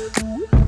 Uh -huh.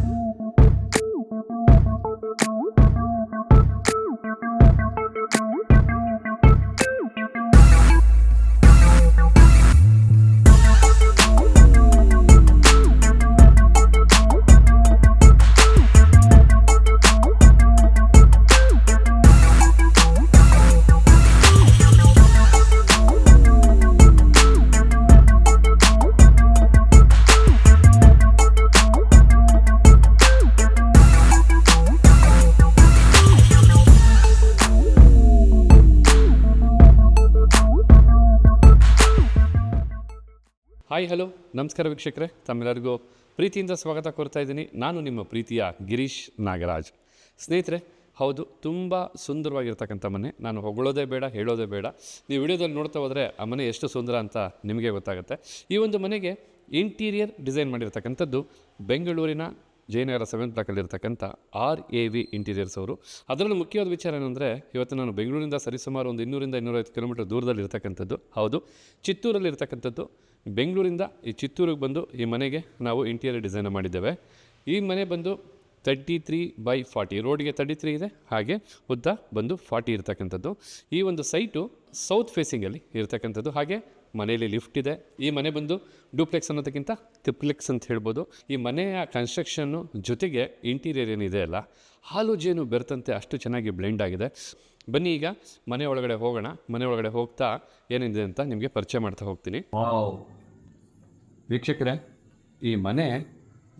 Hi, hello. ನಮಸ್ಕಾರ ವೀಕ್ಷಕರೇ. ತಮ್ಮೆಲ್ಲರಿಗೂ ಪ್ರೀತಿಯಿಂದ ಸ್ವಾಗತ ಕೋರ್ತಾ ಇದ್ದೀನಿ. ನಾನು ನಿಮ್ಮ ಪ್ರೀತಿಯ ಗಿರೀಶ್ ನಾಗರಾಜ್. ಸ್ನೇಹಿತರೆ, ಹೌದು, ತುಂಬ ಸುಂದರವಾಗಿರ್ತಕ್ಕಂಥ ಮನೆ. ನಾನು ಹೊಗಳೋದೇ ಬೇಡ, ಹೇಳೋದೇ ಬೇಡ. ನೀವು ವಿಡಿಯೋದಲ್ಲಿ ನೋಡ್ತಾ ಹೋದರೆ ಆ ಮನೆ ಎಷ್ಟು ಸುಂದರ ಅಂತ ನಿಮಗೆ ಗೊತ್ತಾಗುತ್ತೆ. ಈ ಒಂದು ಮನೆಗೆ ಇಂಟೀರಿಯರ್ ಡಿಸೈನ್ ಮಾಡಿರ್ತಕ್ಕಂಥದ್ದು ಬೆಂಗಳೂರಿನ ಜಯನಗರ ಸೆವೆನ್ ಬ್ಲಾಕಲ್ಲಿರ್ತಕ್ಕಂಥ ಆರ್ ಎ ವಿ ಇಂಟೀರಿಯರ್ಸ್ ಅವರು. ಅದರಲ್ಲೂ ಮುಖ್ಯವಾದ ವಿಚಾರ ಏನಂದರೆ, ಇವತ್ತು ನಾನು ಬೆಂಗಳೂರಿಂದ ಸರಿಸುಮಾರು ಒಂದು ಇನ್ನೂರಿಂದ ಇನ್ನೂರೈವತ್ತು ಕಿಲೋಮೀಟರ್ ದೂರದಲ್ಲಿ ಇರ್ತಕ್ಕಂಥದ್ದು ಹೌದು ಚಿತ್ತೂರಲ್ಲಿ ಇರ್ತಕ್ಕಂಥದ್ದು ಬೆಂಗಳೂರಿಂದ ಈ ಚಿತ್ತೂರಿಗೆ ಬಂದು ಈ ಮನೆಗೆ ನಾವು ಇಂಟೀರಿಯರ್ ಡಿಸೈನ್ ಮಾಡಿದ್ದೇವೆ. ಈ ಮನೆ ಬಂದು ತರ್ಟಿ ತ್ರೀ ಬೈ ಫಾರ್ಟಿ ರೋಡ್ಗೆ ತರ್ಟಿ ತ್ರೀ ಇದೆ, ಹಾಗೆ ಉದ್ದ ಬಂದು ಫಾರ್ಟಿ ಇರ್ತಕ್ಕಂಥದ್ದು. ಈ ಒಂದು ಸೈಟು ಸೌತ್ ಫೇಸಿಂಗಲ್ಲಿ ಇರ್ತಕ್ಕಂಥದ್ದು, ಹಾಗೆ ಮನೆಯಲ್ಲಿ ಲಿಫ್ಟ್ ಇದೆ. ಈ ಮನೆ ಬಂದು ಡೂಪ್ಲೆಕ್ಸ್ ಅನ್ನೋದಕ್ಕಿಂತ ಟಿಪ್ಲೆಕ್ಸ್ ಅಂತ ಹೇಳ್ಬೋದು. ಈ ಮನೆಯ ಕನ್ಸ್ಟ್ರಕ್ಷನ್ನು ಜೊತೆಗೆ ಇಂಟೀರಿಯರ್ ಏನಿದೆ ಅಲ್ಲ ಹಾಲು ಜೇನು ಬೆರೆತಂತೆ ಅಷ್ಟು ಚೆನ್ನಾಗಿ ಬ್ಲೆಂಡ್ ಆಗಿದೆ. ಬನ್ನಿ ಈಗ ಮನೆ ಒಳಗಡೆ ಹೋಗೋಣ. ಮನೆ ಒಳಗಡೆ ಹೋಗ್ತಾ ಏನಿದೆ ಅಂತ ನಿಮಗೆ ಪರಿಚಯ ಮಾಡ್ತಾ ಹೋಗ್ತೀನಿ. ವೀಕ್ಷಕರೇ, ಈ ಮನೆ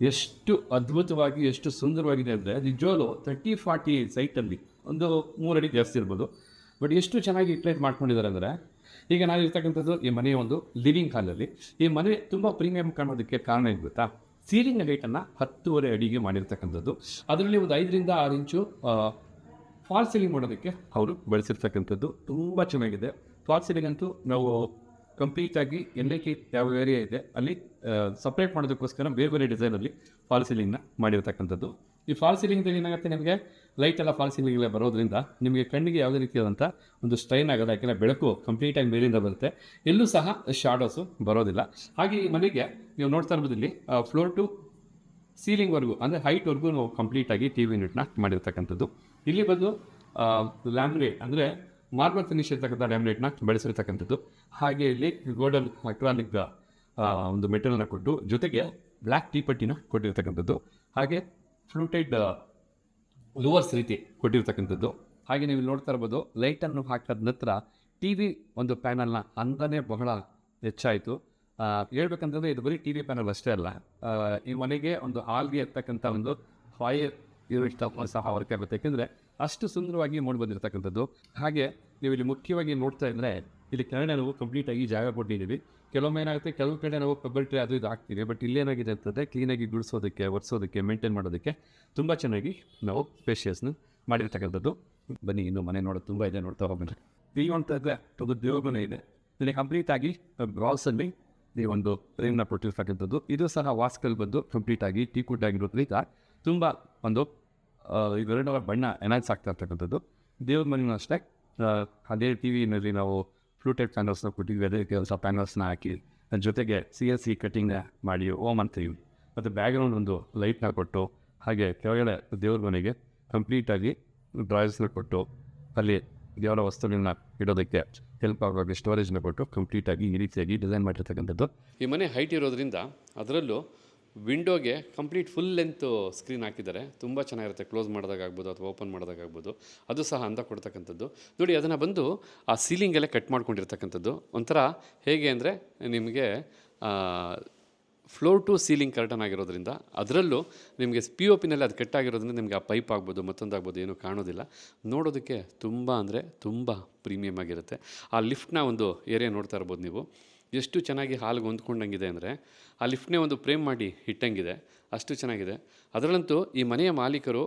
ಎಷ್ಟು ಅದ್ಭುತವಾಗಿ, ಎಷ್ಟು ಸುಂದರವಾಗಿದೆ ಅಂದರೆ ನಿಜವಾಗ್ಲೂ ತರ್ಟಿ ಫಾರ್ಟಿ ಸೈಟಲ್ಲಿ ಒಂದು ಮೂರಡಿ ಜಾಸ್ತಿ ಇರ್ಬೋದು. ಬಟ್ ಎಷ್ಟು ಚೆನ್ನಾಗಿ ಯುಟಿಲೈಸ್ ಮಾಡ್ಕೊಂಡಿದ್ದಾರೆ ಅಂದರೆ, ಈಗ ನಾವು ಇರ್ತಕ್ಕಂಥದ್ದು ಈ ಮನೆಯ ಒಂದು ಲಿವಿಂಗ್ ಹಾಲಲ್ಲಿ ಈ ಮನೆ ತುಂಬ ಪ್ರೀಮಿಯಂ ಕಾಣೋದಕ್ಕೆ ಕಾರಣ ಏನು ಗೊತ್ತಾ? ಸೀಲಿಂಗ್ ಲೈಟನ್ನು ಹತ್ತುವರೆ ಅಡಿಗೆ ಮಾಡಿರ್ತಕ್ಕಂಥದ್ದು. ಅದರಲ್ಲಿ ಒಂದು ಐದರಿಂದ ಆರು ಇಂಚು ಫಾಲ್ ಸೀಲಿಂಗ್ ಮಾಡೋದಕ್ಕೆ? ಅವರು ಬಳಸಿರ್ತಕ್ಕಂಥದ್ದು ತುಂಬ ಚೆನ್ನಾಗಿದೆ. ಫಾಲ್ ಸೀಲಿಂಗ್ ಅಂತೂ ನಾವು ಕಂಪ್ಲೀಟಾಗಿ ಎಲ್ಲಕ್ಕೆ ಯಾವ ಏರಿಯಾ ಇದೆ, ಅಲ್ಲಿ ಸಪ್ರೇಟ್ ಮಾಡೋದಕ್ಕೋಸ್ಕರ ಬೇರೆ ಬೇರೆ ಡಿಸೈನಲ್ಲಿ ಫಾಲ್ ಸೀಲಿಂಗ್ನ ಮಾಡಿರ್ತಕ್ಕಂಥದ್ದು. ಈ ಫಾಲ್ ಸೀಲಿಂಗ್ದಲ್ಲಿ ಏನಾಗುತ್ತೆ ನಿಮಗೆ? ಲೈಟ್ ಎಲ್ಲ ಫಾಲ್ ಸೀಲಿಂಗ್ ಬರೋದ್ರಿಂದ ನಿಮಗೆ ಕಣ್ಣಿಗೆ ಯಾವುದೇ ರೀತಿಯಾದಂಥ ಒಂದು ಸ್ಟ್ರೈನ್ ಆಗೋದು ಯಾಕೆಂದರೆ ಬೆಳಕು ಕಂಪ್ಲೀಟಾಗಿ ಮೇಲಿಂದ ಬರುತ್ತೆ. ಎಲ್ಲೂ ಸಹ ಶಾಡೋಸು ಬರೋದಿಲ್ಲ. ಹಾಗೆ ಈ ಮನೆಗೆ ನೀವು ನೋಡ್ತಾ ಇರ್ಬೋದು ಇಲ್ಲಿ ಫ್ಲೋರ್ ಟು ಸೀಲಿಂಗ್ವರೆಗೂ ಅಂದರೆ ಹೈಟ್ವರೆಗೂ ನಾವು ಕಂಪ್ಲೀಟಾಗಿ ಟಿ ವಿ ಯೂನಿಟ್ನ ಮಾಡಿರ್ತಕ್ಕಂಥದ್ದು. ಇಲ್ಲಿ ಬಂದು ಲ್ಯಾಮಿನೇಟ್ ಅಂದರೆ ಮಾರ್ಬಲ್ ಫಿನಿಶ್ ಇರ್ತಕ್ಕಂಥ ಲ್ಯಾಮಿನೇಟ್ನ ಬೆಳೆಸಿರ್ತಕ್ಕಂಥದ್ದು. ಹಾಗೆ ಇಲ್ಲಿ ಗೋಲ್ಡನ್ ಅಕ್ರಾನಿಕ್ ಒಂದು ಮೆಟೀರಿಯಲ್ನ ಕೊಟ್ಟು ಜೊತೆಗೆ ಬ್ಲ್ಯಾಕ್ ಟೀ ಪಟ್ಟಿನ ಕೊಟ್ಟಿರ್ತಕ್ಕಂಥದ್ದು. ಹಾಗೆ ಫ್ಲೂಟೆಡ್ ಲೂವರ್ಸ್ ರೀತಿ ಕೊಟ್ಟಿರ್ತಕ್ಕಂಥದ್ದು. ಹಾಗೆ ನೀವು ನೋಡ್ತಾ ಇರ್ಬೋದು ಲೈಟನ್ನು ಹಾಕಿದ ನಂತರ ಟಿ ವಿ ಒಂದು ಪ್ಯಾನಲ್ನ ಅಂದನೇ ಬಹಳ ಹೆಚ್ಚಾಯಿತು. ಹೇಳ್ಬೇಕಂತಂದರೆ ಇದು ಬರೀ ಟಿ ವಿ ಪ್ಯಾನಲ್ ಅಷ್ಟೇ ಅಲ್ಲ. ಈ ಮನೆಗೆ ಒಂದು ಹಾಲ್ಗೆ ಇರ್ತಕ್ಕಂಥ ಒಂದು ಫೈರ್ ಯೂನಿಟ್ ಸಹ ವರ್ಕ್ ಆಗುತ್ತೆ. ಯಾಕೆಂದರೆ ಅಷ್ಟು ಸುಂದರವಾಗಿ ಮೂಡಿ ಬಂದಿರತಕ್ಕಂಥದ್ದು. ಹಾಗೆ ನೀವು ಇಲ್ಲಿ ಮುಖ್ಯವಾಗಿ ನೋಡ್ತಾ ಇದ್ದರೆ ಇಲ್ಲಿ ಕೆಳಗಡೆ ನಾವು ಕಂಪ್ಲೀಟಾಗಿ ಜಾಗ ಕೊಟ್ಟಿದ್ದೀವಿ. ಕೆಲವೊಮ್ಮೆ ಏನಾಗುತ್ತೆ, ಕೆಲವು ಕಡೆ ನಾವು ಟ್ರೇ ಅದು ಇದು ಹಾಕ್ತೀವಿ. ಬಟ್ ಇಲ್ಲೇನಾಗಿದೆ ಅಂತಂದರೆ ಕ್ಲೀನಾಗಿ ಗುಡಿಸೋದಕ್ಕೆ, ಒರೆಸೋದಕ್ಕೆ ಮೇಂಟೈನ್ ಮಾಡೋದಕ್ಕೆ ತುಂಬ ಚೆನ್ನಾಗಿ ನಾವು ಸ್ಪೇಷಿಯಸ್ನ ಮಾಡಿರ್ತಕ್ಕಂಥದ್ದು. ಬನ್ನಿ, ಇನ್ನು ಮನೆ ನೋಡೋದು ತುಂಬ ಇದೆ ನೋಡ್ತಾ ಹೋಗೋಣ. ಈ ಒಂದು ದೇವಮನೆ ಇದೆ. ಇಲ್ಲಿ ಕಂಪ್ಲೀಟ್ ಆಗಿ ಬ್ರಾಲ್ಸಲ್ಲಿ ಈ ಒಂದು ಫ್ರೇಮ್ನ ಕೊಟ್ಟಿರ್ತಕ್ಕಂಥದ್ದು. ಇದು ಸಹ ವಾಸ್ಕಲ್ ಬಂದು ಕಂಪ್ಲೀಟ್ ಆಗಿ ಟೀ ಕುಡ್ ಆಗಿರೋದ್ರಿಂದ ತುಂಬ ಒಂದು ಇವೆರಡರ ಬಣ್ಣ ಎನ್ಹಾನ್ಸ್ ಆಗ್ತಾ ಇರ್ತಕ್ಕಂಥದ್ದು. ದೇವ್ರ ಮನೆಯೂ ಅಷ್ಟೇ. ಅದೇ ಟಿ ವಿನಲ್ಲಿ ನಾವು ಫ್ಲೂಟೆಡ್ ಪ್ಯಾನಲ್ಸ್ನ ಕೊಟ್ಟಿದ್ವಿ. ಅದೇ ಕೆಲಸ ಪ್ಯಾನಲ್ಸ್ನ ಹಾಕಿ. ಜೊತೆಗೆ ಸಿ ಎಸ್ ಸಿ ಕಟ್ಟಿಂಗ್ನ ಮಾಡಿ, ಓಮ್ ಅಂತೀವಿ ಮತ್ತು ಬ್ಯಾಕ್ಗ್ರೌಂಡ್ ಒಂದು ಲೈಟ್ನ ಕೊಟ್ಟು, ಹಾಗೆ ಕೆಳಗಡೆ ದೇವ್ರ ಮನೆಗೆ ಕಂಪ್ಲೀಟಾಗಿ ಡ್ರಾಯರ್ಸ್ನ ಕೊಟ್ಟು, ಅಲ್ಲಿ ದೇವರ ವಸ್ತುಗಳನ್ನ ಇಡೋದಕ್ಕೆ ಹೆಲ್ಪ್ ಆಗೋಕ್ಕೆ ಸ್ಟೋರೇಜ್ನ ಕೊಟ್ಟು ಕಂಪ್ಲೀಟಾಗಿ ಈ ರೀತಿಯಾಗಿ ಡಿಸೈನ್ ಮಾಡಿರ್ತಕ್ಕಂಥದ್ದು. ಈ ಮನೆ ಹೈಟ್ ಇರೋದ್ರಿಂದ ಅದರಲ್ಲೂ ವಿಂಡೋಗೆ ಕಂಪ್ಲೀಟ್ ಫುಲ್ ಲೆಂತ್ ಸ್ಕ್ರೀನ್ ಹಾಕಿದ್ದಾರೆ. ತುಂಬ ಚೆನ್ನಾಗಿರುತ್ತೆ. ಕ್ಲೋಸ್ ಮಾಡಿದಾಗ್ಬೋದು ಅಥವಾ ಓಪನ್ ಮಾಡೋದಾಗ್ಬೋದು ಅದು ಸಹ ಅಂದ ಕೊಡ್ತಕ್ಕಂಥದ್ದು. ನೋಡಿ, ಅದನ್ನು ಬಂದು ಆ ಸೀಲಿಂಗೆಲ್ಲ ಕಟ್ ಮಾಡ್ಕೊಂಡಿರ್ತಕ್ಕಂಥದ್ದು. ಒಂಥರ ಹೇಗೆ ಅಂದರೆ ನಿಮಗೆ ಫ್ಲೋರ್ ಟು ಸೀಲಿಂಗ್ ಕರ್ಟನ್ ಆಗಿರೋದ್ರಿಂದ ಅದರಲ್ಲೂ ನಿಮಗೆ ಪಿ ಒ ಪಿನಲ್ಲಿ ಅದು ಕಟ್ಟಾಗಿರೋದ್ರಿಂದ ನಿಮಗೆ ಆ ಪೈಪ್ ಆಗ್ಬೋದು, ಮತ್ತೊಂದಾಗ್ಬೋದು ಏನೂ ಕಾಣೋದಿಲ್ಲ. ನೋಡೋದಕ್ಕೆ ತುಂಬ ಅಂದರೆ ತುಂಬ ಪ್ರೀಮಿಯಮ್ ಆಗಿರುತ್ತೆ. ಆ ಲಿಫ್ಟ್ನ ಒಂದು ಏರಿಯಾ ನೋಡ್ತಾ ಇರ್ಬೋದು ನೀವು. ಎಷ್ಟು ಚೆನ್ನಾಗಿ ಹಾಲಿಗೆ ಹೊಂದ್ಕೊಂಡಂಗಿದೆ ಅಂದರೆ ಆ ಲಿಫ್ಟ್ನೇ ಒಂದು ಫ್ರೇಮ್ ಮಾಡಿ ಇಟ್ಟಂಗಿದೆ, ಅಷ್ಟು ಚೆನ್ನಾಗಿದೆ. ಅದರಲ್ಲಂತೂ ಈ ಮನೆಯ ಮಾಲೀಕರು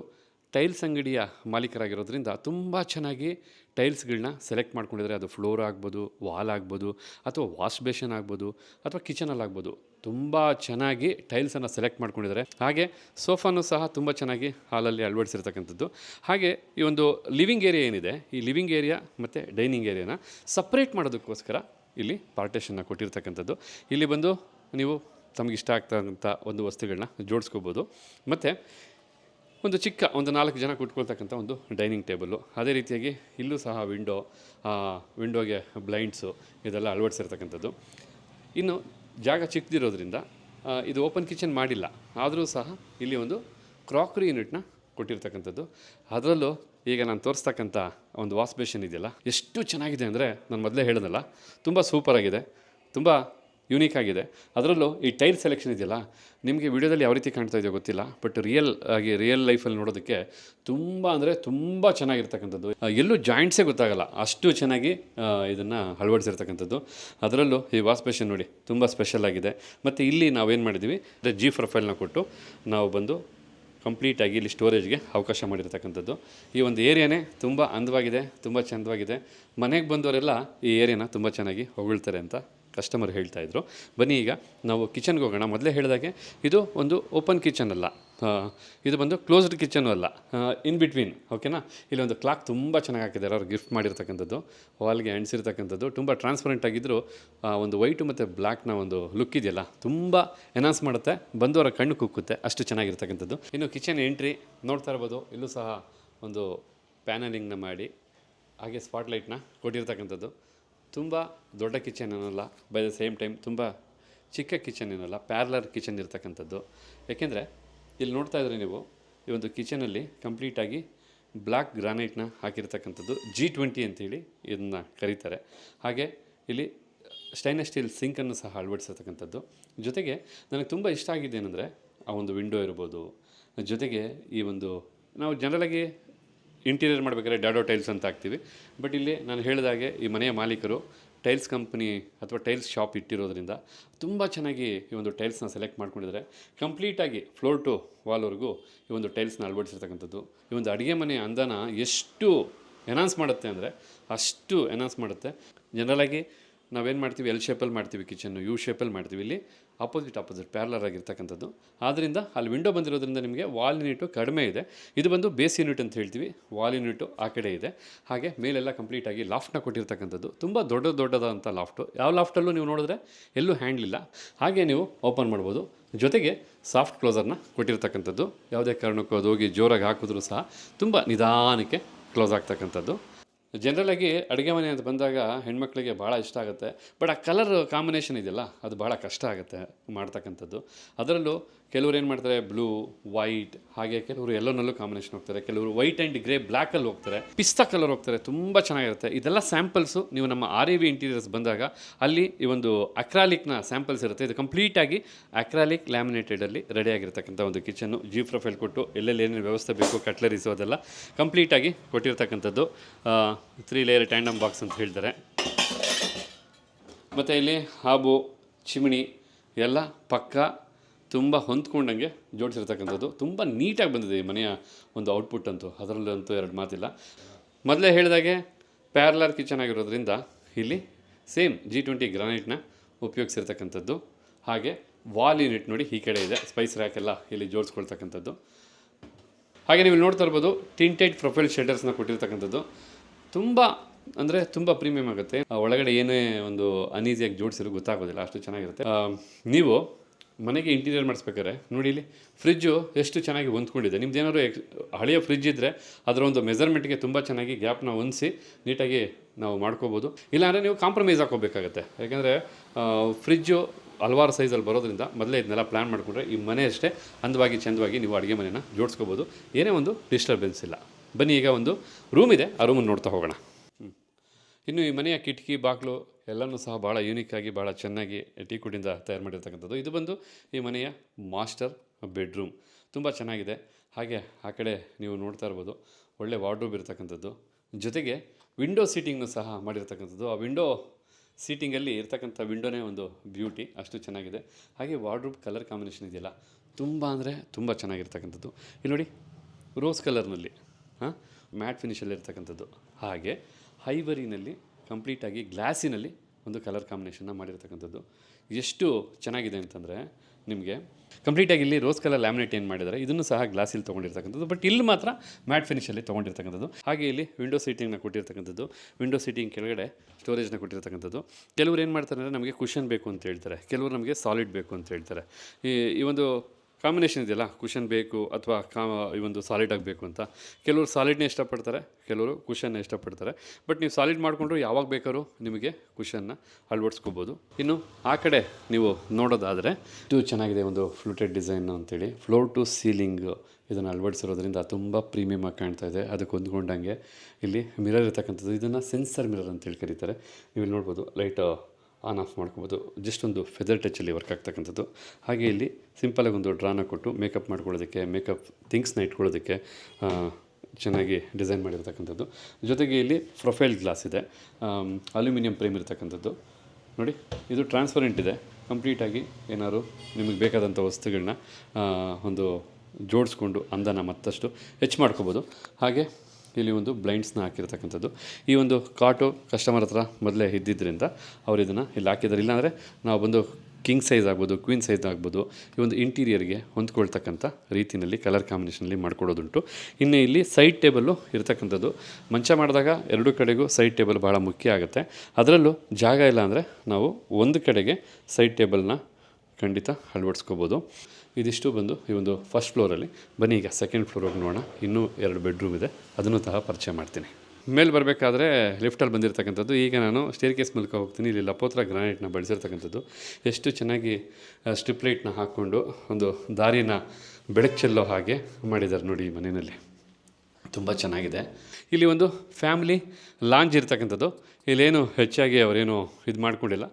ಟೈಲ್ಸ್ ಅಂಗಡಿಯ ಮಾಲೀಕರಾಗಿರೋದ್ರಿಂದ ತುಂಬ ಚೆನ್ನಾಗಿ ಟೈಲ್ಸ್ಗಳನ್ನ ಸೆಲೆಕ್ಟ್ ಮಾಡ್ಕೊಂಡಿದ್ದಾರೆ. ಅದು ಫ್ಲೋರ್ ಆಗ್ಬೋದು, ವಾಲ್ ಆಗ್ಬೋದು, ಅಥವಾ ವಾಶ್ ಬೇಷನ್ ಆಗ್ಬೋದು, ಅಥವಾ ಕಿಚನಲ್ಲಿ ಆಗ್ಬೋದು. ತುಂಬ ಚೆನ್ನಾಗಿ ಟೈಲ್ಸನ್ನು ಸೆಲೆಕ್ಟ್ ಮಾಡ್ಕೊಂಡಿದ್ದಾರೆ. ಹಾಗೆ ಸೋಫಾನು ಸಹ ತುಂಬ ಚೆನ್ನಾಗಿ ಹಾಲಲ್ಲಿ ಅಳವಡಿಸಿರ್ತಕ್ಕಂಥದ್ದು. ಹಾಗೆ ಈ ಒಂದು ಲಿವಿಂಗ್ ಏರಿಯಾ ಏನಿದೆ? ಈ ಲಿವಿಂಗ್ ಏರಿಯಾ ಮತ್ತು ಡೈನಿಂಗ್ ಏರಿಯಾನ ಸಪ್ರೇಟ್ ಮಾಡೋದಕ್ಕೋಸ್ಕರ ಇಲ್ಲಿ ಪಾರ್ಟೇಷನ್ನ ಕೊಟ್ಟಿರ್ತಕ್ಕಂಥದ್ದು. ಇಲ್ಲಿ ಬಂದು ನೀವು ತಮಗೆ ಇಷ್ಟ ಆಗ್ತಕ್ಕಂಥ ಒಂದು ವಸ್ತುಗಳನ್ನ ಜೋಡಿಸ್ಕೋಬೋದು. ಮತ್ತು ಒಂದು ಚಿಕ್ಕ ಒಂದು ನಾಲ್ಕು ಜನ ಕೂತ್ಕೊಳ್ತಕ್ಕಂಥ ಒಂದು ಡೈನಿಂಗ್ ಟೇಬಲು ಅದೇ ರೀತಿಯಾಗಿ ಇಲ್ಲೂ ಸಹ ವಿಂಡೋ ವಿಂಡೋಗೆ ಬ್ಲೈಂಡ್ಸು ಇದೆಲ್ಲ ಅಳವಡಿಸಿರ್ತಕ್ಕಂಥದ್ದು. ಇನ್ನು ಜಾಗ ಚಿಕ್ಕದಿರೋದ್ರಿಂದ ಇದು ಓಪನ್ ಕಿಚನ್ ಮಾಡಿಲ್ಲ. ಆದರೂ ಸಹ ಇಲ್ಲಿ ಒಂದು ಕ್ರಾಕ್ರಿ ಯೂನಿಟ್ನ ಕೊಟ್ಟಿರ್ತಕ್ಕಂಥದ್ದು. ಅದರಲ್ಲೂ ಈಗ ನಾನು ತೋರಿಸ್ತಕ್ಕಂಥ ಒಂದು ವಾಶ್ ಇದೆಯಲ್ಲ, ಎಷ್ಟು ಚೆನ್ನಾಗಿದೆ ಅಂದರೆ ನಾನು ಮೊದಲೇ ಹೇಳಿದ್ನಲ್ಲ, ತುಂಬ ಸೂಪರಾಗಿದೆ ತುಂಬ ಯೂನಿಕ್ ಆಗಿದೆ. ಅದರಲ್ಲೂ ಈ ಟೈಲ್ ಸೆಲೆಕ್ಷನ್ ಇದೆಯಲ್ಲ, ನಿಮಗೆ ವಿಡಿಯೋದಲ್ಲಿ ಯಾವ ರೀತಿ ಕಾಣ್ತಾ ಇದೆಯೋ ಗೊತ್ತಿಲ್ಲ ಬಟ್ ರಿಯಲ್ ಆಗಿ ರಿಯಲ್ ಲೈಫಲ್ಲಿ ನೋಡೋದಕ್ಕೆ ತುಂಬ ಅಂದರೆ ತುಂಬ ಚೆನ್ನಾಗಿರ್ತಕ್ಕಂಥದ್ದು. ಎಲ್ಲೂ ಜಾಯಿಂಟ್ಸೇ ಗೊತ್ತಾಗಲ್ಲ, ಅಷ್ಟು ಚೆನ್ನಾಗಿ ಇದನ್ನು ಅಳವಡಿಸಿರ್ತಕ್ಕಂಥದ್ದು. ಅದರಲ್ಲೂ ಈ ವಾಸ್ ಬೇಷನ್ ನೋಡಿ, ತುಂಬ ಸ್ಪೆಷಲ್ ಆಗಿದೆ. ಮತ್ತು ಇಲ್ಲಿ ನಾವೇನು ಮಾಡಿದ್ದೀವಿ ಜಿ ಪ್ರೊಫೈಲ್ನ ಕೊಟ್ಟು ನಾವು ಬಂದು ಕಂಪ್ಲೀಟಾಗಿ ಇಲ್ಲಿ ಸ್ಟೋರೇಜ್ಗೆ ಅವಕಾಶ ಮಾಡಿರ್ತಕ್ಕಂಥದ್ದು. ಈ ಒಂದು ಏರಿಯಾನೇ ತುಂಬ ಅಂದವಾಗಿದೆ, ತುಂಬ ಚಂದವಾಗಿದೆ. ಮನೆಗೆ ಬಂದವರೆಲ್ಲ ಈ ಏರಿಯಾನ ತುಂಬ ಚೆನ್ನಾಗಿ ಹೊಗಳ್ತಾರೆ ಅಂತ ಕಸ್ಟಮರ್ ಹೇಳ್ತಾಯಿದ್ರು ಬನ್ನಿ ಈಗ ನಾವು ಕಿಚನ್ಗೆ ಹೋಗೋಣ. ಮೊದಲೇ ಹೇಳಿದಾಗೆ ಇದು ಒಂದು ಓಪನ್ ಕಿಚನ್ ಅಲ್ಲ. ಇದು ಬಂದು ಕ್ಲೋಸ್ಡ್ ಕಿಚನು ಅಲ್ಲ ಇನ್ ಬಿಟ್ವೀನ್ ಓಕೆನಾ ಇಲ್ಲಿ ಒಂದು ಕ್ಲಾಕ್ ತುಂಬ ಚೆನ್ನಾಗಿ ಹಾಕಿದ್ದಾರೆ, ಅವ್ರು ಗಿಫ್ಟ್ ಮಾಡಿರ್ತಕ್ಕಂಥದ್ದು ವಾಲ್ಗೆ ಅಂಟಿಸಿರ್ತಕ್ಕಂಥದ್ದು, ತುಂಬ ಟ್ರಾನ್ಸ್ಪರೆಂಟ್ ಆಗಿದ್ದರೂ ಒಂದು ವೈಟು ಮತ್ತು ಬ್ಲ್ಯಾಕ್ನ ಒಂದು ಲುಕ್ ಇದೆಯಲ್ಲ, ತುಂಬ ಎನಾನ್ಸ್ ಮಾಡುತ್ತೆ ಬಂದವರ ಕಣ್ಣು ಕುಕ್ಕುತ್ತೆ, ಅಷ್ಟು ಚೆನ್ನಾಗಿರ್ತಕ್ಕಂಥದ್ದು. ಇನ್ನು ಕಿಚನ್ ಎಂಟ್ರಿ ನೋಡ್ತಾ ಇರ್ಬೋದು, ಇಲ್ಲೂ ಸಹ ಒಂದು ಪ್ಯಾನಲಿಂಗ್ನ ಮಾಡಿ, ಹಾಗೆ ಸ್ಪಾಟ್ಲೈಟ್ನ ಕೊಟ್ಟಿರ್ತಕ್ಕಂಥದ್ದು. ತುಂಬ ದೊಡ್ಡ ಕಿಚನ್ ಏನಲ್ಲ ಬೈ ದ ಸೇಮ್ ಟೈಮ್ ತುಂಬ ಚಿಕ್ಕ ಕಿಚನ್ ಏನಲ್ಲ ಪ್ಯಾರ್ಲರ್ ಕಿಚನ್ ಇರ್ತಕ್ಕಂಥದ್ದು. ಯಾಕೆಂದರೆ ಇಲ್ಲಿ ನೋಡ್ತಾ ಇದ್ರೆ ನೀವು ಈ ಒಂದು ಕಿಚನಲ್ಲಿ ಕಂಪ್ಲೀಟಾಗಿ ಬ್ಲ್ಯಾಕ್ ಗ್ರಾನೈಟ್ನ ಹಾಕಿರ್ತಕ್ಕಂಥದ್ದು ಜಿ ಟ್ವೆಂಟಿ ಅಂತೇಳಿ ಇದನ್ನು ಕರೀತಾರೆ. ಹಾಗೆ ಇಲ್ಲಿ ಸ್ಟೈನ್ಲೆಸ್ ಸ್ಟೀಲ್ ಸಿಂಕನ್ನು ಸಹ ಅಳವಡಿಸಿರ್ತಕ್ಕಂಥದ್ದು. ಜೊತೆಗೆ ನನಗೆ ತುಂಬ ಇಷ್ಟ ಆಗಿದೆ ಏನಂದರೆ ಆ ಒಂದು ವಿಂಡೋ ಇರ್ಬೋದು, ಜೊತೆಗೆ ಈ ಒಂದು ನಾವು ಜನರಲಾಗಿ ಇಂಟೀರಿಯರ್ ಮಾಡಬೇಕಾದ್ರೆ ಡಾಡೋ ಟೈಲ್ಸ್ ಅಂತ ಹಾಕ್ತೀವಿ. ಬಟ್ ಇಲ್ಲಿ ನಾನು ಹೇಳಿದಾಗೆ ಈ ಮನೆಯ ಮಾಲೀಕರು ಟೈಲ್ಸ್ ಕಂಪ್ನಿ ಅಥವಾ ಟೈಲ್ಸ್ ಶಾಪ್ ಇಟ್ಟಿರೋದ್ರಿಂದ ತುಂಬ ಚೆನ್ನಾಗಿ ಈ ಒಂದು ಟೈಲ್ಸ್ನ ಸೆಲೆಕ್ಟ್ ಮಾಡ್ಕೊಂಡಿದ್ದಾರೆ. ಕಂಪ್ಲೀಟಾಗಿ ಫ್ಲೋರ್ ಟು ವಾಲ್ವರೆಗೂ ಈ ಒಂದು ಟೈಲ್ಸ್ನ ಅಳವಡಿಸಿರ್ತಕ್ಕಂಥದ್ದು. ಈ ಒಂದು ಅಡುಗೆ ಮನೆ ಅಂದನ ಎಷ್ಟು ಎನಾನ್ಸ್ ಮಾಡುತ್ತೆ ಅಂದರೆ ಅಷ್ಟು ಎನಾನ್ಸ್ ಮಾಡುತ್ತೆ. ಜನರಲಾಗಿ ನಾವೇನು ಮಾಡ್ತೀವಿ? ಎಲ್ ಶೇಪಲ್ಲಿ ಮಾಡ್ತೀವಿ ಕಿಚನ್ನು ಯು ಶೇಪಲ್ಲಿ ಮಾಡ್ತೀವಿ ಇಲ್ಲಿ. ಅಪೋಸಿಟ್ ಅಪೋಸಿಟ್ ಪ್ಯಾರ್ಲರ್ ಆಗಿರ್ತಕ್ಕಂಥದ್ದು. ಆದ್ದರಿಂದ ಅಲ್ಲಿ ವಿಂಡೋ ಬಂದಿರೋದ್ರಿಂದ ನಿಮಗೆ ವಾಲ್ ಯೂನಿಟು ಕಡಿಮೆ ಇದೆ. ಇದು ಬಂದು ಬೇಸ್ ಯೂನಿಟ್ ಅಂತ ಹೇಳ್ತೀವಿ. ವಾಲ್ ಯೂನಿಟು ಆ ಕಡೆ ಇದೆ. ಹಾಗೆ ಮೇಲೆಲ್ಲ ಕಂಪ್ಲೀಟಾಗಿ ಲಾಫ್ಟ್ನ ಕೊಟ್ಟಿರ್ತಕ್ಕಂಥದ್ದು. ತುಂಬ ದೊಡ್ಡ ದೊಡ್ಡದಾದಂಥ ಲಾಫ್ಟು ಯಾವ ಲಾಫ್ಟಲ್ಲೂ ನೀವು ನೋಡಿದ್ರೆ ಎಲ್ಲೂ ಹ್ಯಾಂಡ್ಲಿಲ್ಲ ಹಾಗೆ ನೀವು ಓಪನ್ ಮಾಡ್ಬೋದು. ಜೊತೆಗೆ ಸಾಫ್ಟ್ ಕ್ಲೋಸರ್ನ ಕೊಟ್ಟಿರ್ತಕ್ಕಂಥದ್ದು. ಯಾವುದೇ ಕಾರಣಕ್ಕೂ ಅದು ಹೋಗಿ ಜೋರಾಗಿ ಹಾಕಿದ್ರೂ ಸಹ ತುಂಬ ನಿಧಾನಕ್ಕೆ ಕ್ಲೋಸ್ ಆಗ್ತಕ್ಕಂಥದ್ದು. ಜನರಲಾಗಿ ಅಡುಗೆ ಮನೆ ಅಂತ ಬಂದಾಗ ಹೆಣ್ಮಕ್ಳಿಗೆ ಭಾಳ ಇಷ್ಟ ಆಗುತ್ತೆ. ಬಟ್ ಆ ಕಲರ್ ಕಾಂಬಿನೇಷನ್ ಇದೆಯಲ್ಲ, ಅದು ಭಾಳ ಕಷ್ಟ ಆಗುತ್ತೆ ಮಾಡ್ತಕ್ಕಂಥದ್ದು. ಅದರಲ್ಲೂ ಕೆಲವರು ಏನು ಮಾಡ್ತಾರೆ ಬ್ಲೂ ವೈಟ್ ಹಾಗೆ ಕೆಲವರು ಎಲ್ಲೋನಲ್ಲೂ ಕಾಂಬಿನೇಷನ್ ಹೋಗ್ತಾರೆ. ಕೆಲವರು ವೈಟ್ ಆ್ಯಂಡ್ ಗ್ರೇ ಬ್ಲ್ಯಾಕಲ್ಲಿ ಹೋಗ್ತಾರೆ. ಪಿಸ್ತಾ ಕಲರ್ ಹೋಗ್ತಾರೆ, ತುಂಬ ಚೆನ್ನಾಗಿರುತ್ತೆ. ಇದೆಲ್ಲ ಸ್ಯಾಂಪಲ್ಸು ನೀವು ನಮ್ಮ ಆರ್ ಇ ವಿ ಇಂಟೀರಿಯರ್ಸ್ ಬಂದಾಗ ಅಲ್ಲಿ ಈ ಒಂದು ಅಕ್ರಾಲಿಕ್ನ ಸ್ಯಾಂಪಲ್ಸ್ ಇರುತ್ತೆ. ಇದು ಕಂಪ್ಲೀಟಾಗಿ ಅಕ್ರಾಲಿಕ್ ಲ್ಯಾಮಿನೇಟೆಡಲ್ಲಿ ರೆಡಿ ಆಗಿರ್ತಕ್ಕಂಥ ಒಂದು ಕಿಚನ್ನು ಜಿ ಪ್ರೊಫೈಲ್ ಕೊಟ್ಟು ಎಲ್ಲೆಲ್ಲಿ ಏನೇನು ವ್ಯವಸ್ಥೆ ಬೇಕು ಕಟ್ಲರೀಸು ಅದೆಲ್ಲ ಕಂಪ್ಲೀಟಾಗಿ ಕೊಟ್ಟಿರ್ತಕ್ಕಂಥದ್ದು. ತ್ರೀ ಲೇಯರ್ ಟ್ಯಾಂಡಮ್ ಬಾಕ್ಸ್ ಅಂತ ಹೇಳ್ತಾರೆ. ಮತ್ತು ಇಲ್ಲಿ ಹಾಬು ಚಿಮಣಿ ಎಲ್ಲ ಪಕ್ಕ ತುಂಬ ಹೊಂದ್ಕೊಂಡಂಗೆ ಜೋಡಿಸಿರ್ತಕ್ಕಂಥದ್ದು. ತುಂಬ ನೀಟಾಗಿ ಬಂದಿದೆ ಈ ಮನೆಯ ಒಂದು ಔಟ್ಪುಟ್ ಅಂತೂ. ಅದರಲ್ಲಂತೂ ಎರಡು ಮಾತಿಲ್ಲ. ಮೊದಲೇ ಹೇಳಿದಾಗೆ ಪ್ಯಾರ್ಲರ್ ಕಿಚನ್ ಆಗಿರೋದ್ರಿಂದ ಇಲ್ಲಿ ಸೇಮ್ ಜಿ ಟ್ವೆಂಟಿ ಗ್ರಾನೈಟ್ನ ಉಪಯೋಗಿಸಿರ್ತಕ್ಕಂಥದ್ದು. ಹಾಗೆ ವಾಲ್ ಯೂನಿಟ್ ನೋಡಿ ಈ ಕಡೆ ಇದೆ. ಸ್ಪೈಸ್ ರ್ಯಾಕ್ ಎಲ್ಲ ಇಲ್ಲಿ ಜೋಡಿಸ್ಕೊಳ್ತಕ್ಕಂಥದ್ದು. ಹಾಗೆ ನೀವು ನೋಡ್ತಾ ಇರ್ಬೋದು ಟಿಂಟೆಡ್ ಪ್ರೊಫೈಲ್ ಶೆಡರ್ಸ್ನ ಕೊಟ್ಟಿರ್ತಕ್ಕಂಥದ್ದು. ತುಂಬ, ಅಂದರೆ ತುಂಬ ಪ್ರೀಮಿಯಮ್ ಆಗುತ್ತೆ. ಒಳಗಡೆ ಏನೇ ಒಂದು ಅನೀಸಿಯಾಗಿ ಜೋಡಿಸಿರೋ ಗೊತ್ತಾಗೋದಿಲ್ಲ, ಅಷ್ಟು ಚೆನ್ನಾಗಿರುತ್ತೆ. ನೀವು ಮನೆಗೆ ಇಂಟೀರಿಯರ್ ಮಾಡಿಸ್ಬೇಕಾದ್ರೆ, ನೋಡಿ ಇಲ್ಲಿ ಫ್ರಿಜ್ಜು ಎಷ್ಟು ಚೆನ್ನಾಗಿ ಹೊಂದ್ಕೊಂಡಿದೆ. ನಿಮ್ದು ಏನಾದ್ರು ಎಕ್ಸ್ ಹಳೆಯ ಫ್ರಿಜ್ ಇದ್ದರೆ ಅದರ ಒಂದು ಮೆಜರ್ಮೆಂಟ್ಗೆ ತುಂಬ ಚೆನ್ನಾಗಿ ಗ್ಯಾಪ್ನ ಹೊಂದಿಸಿ ನೀಟಾಗಿ ನಾವು ಮಾಡ್ಕೋಬೋದು. ಇಲ್ಲಾಂದರೆ ನೀವು ಕಾಂಪ್ರಮೈಸ್ ಹಾಕೋಬೇಕಾಗತ್ತೆ. ಯಾಕೆಂದರೆ ಫ್ರಿಜ್ಜು ಹಲವಾರು ಸೈಜಲ್ಲಿ ಬರೋದ್ರಿಂದ ಮೊದಲೇ ಇದನ್ನೆಲ್ಲ ಪ್ಲ್ಯಾನ್ ಮಾಡಿಕೊಂಡ್ರೆ ಈ ಮನೆ ಅಷ್ಟೇ ಅಂದವಾಗಿ ಚೆಂದವಾಗಿ ನೀವು ಅಡುಗೆ ಮನೆಯನ್ನು ಜೋಡಿಸ್ಕೋಬೋದು. ಏನೇ ಒಂದು ಡಿಸ್ಟರ್ಬೆನ್ಸ್ ಇಲ್ಲ. ಬನ್ನಿ, ಈಗ ಒಂದು ರೂಮ್ ಇದೆ. ಆ ರೂಮನ್ನು ನೋಡ್ತಾ ಹೋಗೋಣ. ಇನ್ನು ಈ ಮನೆಯ ಕಿಟಕಿ, ಬಾಗಿಲು ಎಲ್ಲನೂ ಸಹ ಭಾಳ ಆಗಿ ಭಾಳ ಚೆನ್ನಾಗಿ ಟೀಕುಡಿಂದ ತಯಾರು ಮಾಡಿರ್ತಕ್ಕಂಥದ್ದು. ಇದು ಬಂದು ಈ ಮನೆಯ ಮಾಸ್ಟರ್ ಬೆಡ್ರೂಮ್ ತುಂಬ ಚೆನ್ನಾಗಿದೆ. ಹಾಗೆ ಆ ಕಡೆ ನೀವು ನೋಡ್ತಾ ಇರ್ಬೋದು, ಒಳ್ಳೆ ವಾರ್ಡ್ರೂಬ್ ಇರ್ತಕ್ಕಂಥದ್ದು. ಜೊತೆಗೆ ವಿಂಡೋ ಸೀಟಿಂಗ್ನು ಸಹ ಮಾಡಿರ್ತಕ್ಕಂಥದ್ದು. ಆ ವಿಂಡೋ ಸೀಟಿಂಗಲ್ಲಿ ಇರ್ತಕ್ಕಂಥ ವಿಂಡೋನೇ ಒಂದು ಬ್ಯೂಟಿ ಅಷ್ಟು ಚೆನ್ನಾಗಿದೆ. ಹಾಗೆ ವಾರ್ಡ್ರೂಬ್ ಕಲರ್ ಕಾಂಬಿನೇಷನ್ ಇದೆಯಲ್ಲ, ತುಂಬ ಅಂದರೆ ತುಂಬ ಚೆನ್ನಾಗಿರ್ತಕ್ಕಂಥದ್ದು. ಇಲ್ಲಿ ನೋಡಿ ರೋಸ್ ಕಲರ್ನಲ್ಲಿ ಮ್ಯಾಟ್ ಫಿನಿಷಲ್ಲಿ ಇರ್ತಕ್ಕಂಥದ್ದು. ಹಾಗೆ ಹೈವರಿನಲ್ಲಿ ಕಂಪ್ಲೀಟಾಗಿ ಗ್ಲಾಸಿನಲ್ಲಿ ಒಂದು ಕಲರ್ ಕಾಂಬಿನೇಷನ್ನ ಮಾಡಿರ್ತಕ್ಕಂಥದ್ದು. ಎಷ್ಟು ಚೆನ್ನಾಗಿದೆ ಅಂತಂದರೆ, ನಿಮಗೆ ಕಂಪ್ಲೀಟಾಗಿ ಇಲ್ಲಿ ರೋಸ್ ಕಲರ್ ಲ್ಯಾಮಿನೇಟ್ ಏನು ಮಾಡಿದ್ದಾರೆ ಇದನ್ನು ಸಹ ಗ್ಲಾಸಲ್ಲಿ ತೊಗೊಂಡಿರ್ತಕ್ಕಂಥದ್ದು. ಬಟ್ ಇಲ್ಲಿ ಮಾತ್ರ ಮ್ಯಾಟ್ ಫಿನಿಷಲ್ಲಿ ತೊಗೊಂಡಿರ್ತಕ್ಕಂಥದ್ದು. ಹಾಗೆ ಇಲ್ಲಿ ವಿಂಡೋ ಸೀಟಿಂಗ್ನ ಕೊಟ್ಟಿರ್ತಕ್ಕಂಥದ್ದು. ವಿಂಡೋ ಸೀಟಿಂಗ್ ಕೆಳಗಡೆ ಸ್ಟೋರೇಜ್ನ ಕೊಟ್ಟಿರ್ತಕ್ಕಂಥದ್ದು. ಕೆಲವರು ಏನು ಮಾಡ್ತಾರೆ ಅಂದರೆ, ನಮಗೆ ಕುಷನ್ ಬೇಕು ಅಂತ ಹೇಳ್ತಾರೆ. ಕೆಲವರು ನಮಗೆ ಸಾಲಿಡ್ ಬೇಕು ಅಂತ ಹೇಳ್ತಾರೆ. ಈ ಒಂದು ಕಾಂಬಿನೇಷನ್ ಇದೆಯಲ್ಲ ಕುಷನ್ ಬೇಕು ಅಥವಾ ಕಾ ಈ ಒಂದು ಸಾಲಿಡ್ ಆಗಬೇಕು ಅಂತ. ಕೆಲವರು ಸಾಲಿಡ್ನೇ ಇಷ್ಟಪಡ್ತಾರೆ, ಕೆಲವರು ಕುಷನ್ನ ಇಷ್ಟಪಡ್ತಾರೆ. ಬಟ್ ನೀವು ಸಾಲಿಡ್ ಮಾಡಿಕೊಂಡ್ರು ಯಾವಾಗ ಬೇಕಾದ್ರೂ ನಿಮಗೆ ಕುಷನ್ನ ಅಳವಡಿಸ್ಕೋಬೋದು. ಇನ್ನು ಆ ಕಡೆ ನೀವು ನೋಡೋದಾದರೆ ಇದು ಚೆನ್ನಾಗಿದೆ ಒಂದು ಫ್ಲೂಟೆಡ್ ಡಿಸೈನ್ ಅಂತೇಳಿ. ಫ್ಲೋರ್ ಟು ಸೀಲಿಂಗ್ ಇದನ್ನು ಅಳವಡಿಸಿರೋದ್ರಿಂದ ತುಂಬ ಪ್ರೀಮಿಯಮ್ ಆಗಿ ಕಾಣ್ತಾ ಇದೆ. ಅದಕ್ಕೆ ಹೊಂದ್ಕೊಂಡಂಗೆ ಇಲ್ಲಿ ಮಿರರ್ ಇರ್ತಕ್ಕಂಥದ್ದು ಇದನ್ನು ಸೆನ್ಸರ್ ಮಿರರ್ ಅಂತೇಳಿ ಕರೀತಾರೆ. ನೀವು ಇಲ್ಲಿ ನೋಡ್ಬೋದು ಲೈಟ್ ಆನ್ ಆಫ್ ಮಾಡ್ಕೊಬೋದು. ಜಸ್ಟ್ ಒಂದು ಫೆದರ್ ಟಚಲ್ಲಿ ವರ್ಕ್ ಆಗ್ತಕ್ಕಂಥದ್ದು. ಹಾಗೆ ಇಲ್ಲಿ ಸಿಂಪಲಾಗಿ ಒಂದು ಡ್ರಾನ ಕೊಟ್ಟು ಮೇಕಪ್ ಮಾಡ್ಕೊಳ್ಳೋದಕ್ಕೆ ಮೇಕಪ್ ಥಿಂಗ್ಸ್ನ ಇಟ್ಕೊಳ್ಳೋದಕ್ಕೆ ಚೆನ್ನಾಗಿ ಡಿಸೈನ್ ಮಾಡಿರ್ತಕ್ಕಂಥದ್ದು. ಜೊತೆಗೆ ಇಲ್ಲಿ ಪ್ರೊಫೈಲ್ ಗ್ಲಾಸ್ ಇದೆ. ಅಲ್ಯೂಮಿನಿಯಂ ಫ್ರೇಮ್ ಇರ್ತಕ್ಕಂಥದ್ದು. ನೋಡಿ, ಇದು ಟ್ರಾನ್ಸ್ಪರೆಂಟ್ ಇದೆ. ಕಂಪ್ಲೀಟಾಗಿ ಏನಾದ್ರು ನಿಮಗೆ ಬೇಕಾದಂಥ ವಸ್ತುಗಳನ್ನ ಒಂದು ಜೋಡಿಸ್ಕೊಂಡು ಅಂದನ ಮತ್ತಷ್ಟು ಹೆಚ್ಚು ಮಾಡ್ಕೋಬೋದು. ಹಾಗೆ ಇಲ್ಲಿ ಒಂದು ಬ್ಲೈಂಡ್ಸ್ನ ಹಾಕಿರ್ತಕ್ಕಂಥದ್ದು. ಈ ಒಂದು ಕಾಟು ಕಸ್ಟಮರ್ ಹತ್ರ ಮೊದಲೇ ಇದ್ದಿದ್ದರಿಂದ ಅವರು ಇದನ್ನು ಇಲ್ಲಿ ಹಾಕಿದ್ದಾರೆ. ಇಲ್ಲಾಂದರೆ ನಾವು ಬಂದು ಕಿಂಗ್ ಸೈಜ್ ಆಗ್ಬೋದು ಕ್ವೀನ್ ಸೈಜ್ ಆಗ್ಬೋದು, ಈ ಒಂದು ಇಂಟೀರಿಯರ್ಗೆ ಹೊಂದ್ಕೊಳ್ತಕ್ಕಂಥ ರೀತಿಯಲ್ಲಿ ಕಲರ್ ಕಾಂಬಿನೇಷನಲ್ಲಿ ಮಾಡ್ಕೊಡೋದುಂಟು. ಇನ್ನು ಇಲ್ಲಿ ಸೈಡ್ ಟೇಬಲ್ಲು ಇರತಕ್ಕಂಥದ್ದು. ಮಂಚ ಮಾಡಿದಾಗ ಎರಡು ಕಡೆಗೂ ಸೈಡ್ ಟೇಬಲ್ ಭಾಳ ಮುಖ್ಯ ಆಗುತ್ತೆ. ಅದರಲ್ಲೂ ಜಾಗ ಇಲ್ಲ ಅಂದರೆ ನಾವು ಒಂದು ಕಡೆಗೆ ಸೈಡ್ ಟೇಬಲ್ನ ಖಂಡಿತ ಅಳವಡಿಸ್ಕೋಬೋದು. ಇದಿಷ್ಟು ಬಂದು ಈ ಒಂದು ಫಸ್ಟ್ ಫ್ಲೋರಲ್ಲಿ ಬನ್ನಿ ಈಗ ಸೆಕೆಂಡ್ ಫ್ಲೋರ್ ಹೋಗಿ ನೋಡೋಣ. ಇನ್ನೂ ಎರಡು ಬೆಡ್ರೂಮ್ ಇದೆ. ಅದನ್ನು ಸಹ ಪರಿಚಯ ಮಾಡ್ತೀನಿ. ಮೇಲೆ ಬರಬೇಕಾದ್ರೆ ಲಿಫ್ಟಲ್ಲಿ ಬಂದಿರತಕ್ಕಂಥದ್ದು. ಈಗ ನಾನು ಸ್ಟೇರ್ ಕೇಸ್ ಮೂಲಕ ಹೋಗ್ತೀನಿ. ಇಲ್ಲಿ ಲಪೋತ್ರ ಗ್ರಾನೈಟ್ನ ಬಳಸಿರ್ತಕ್ಕಂಥದ್ದು. ಎಷ್ಟು ಚೆನ್ನಾಗಿ ಸ್ಟ್ರಿಪ್ ಲೈಟ್ನ ಹಾಕ್ಕೊಂಡು ಒಂದು ದಾರಿನ ಬೆಳಕು ಹಾಗೆ ಮಾಡಿದ್ದಾರೆ ನೋಡಿ ಮನೆಯಲ್ಲಿ. ತುಂಬ ಚೆನ್ನಾಗಿದೆ. ಇಲ್ಲಿ ಒಂದು ಫ್ಯಾಮಿಲಿ ಲಾಂಜ್ ಇರ್ತಕ್ಕಂಥದ್ದು. ಇಲ್ಲೇನು ಹೆಚ್ಚಾಗಿ ಅವರೇನು ಇದು ಮಾಡ್ಕೊಂಡಿಲ್ಲ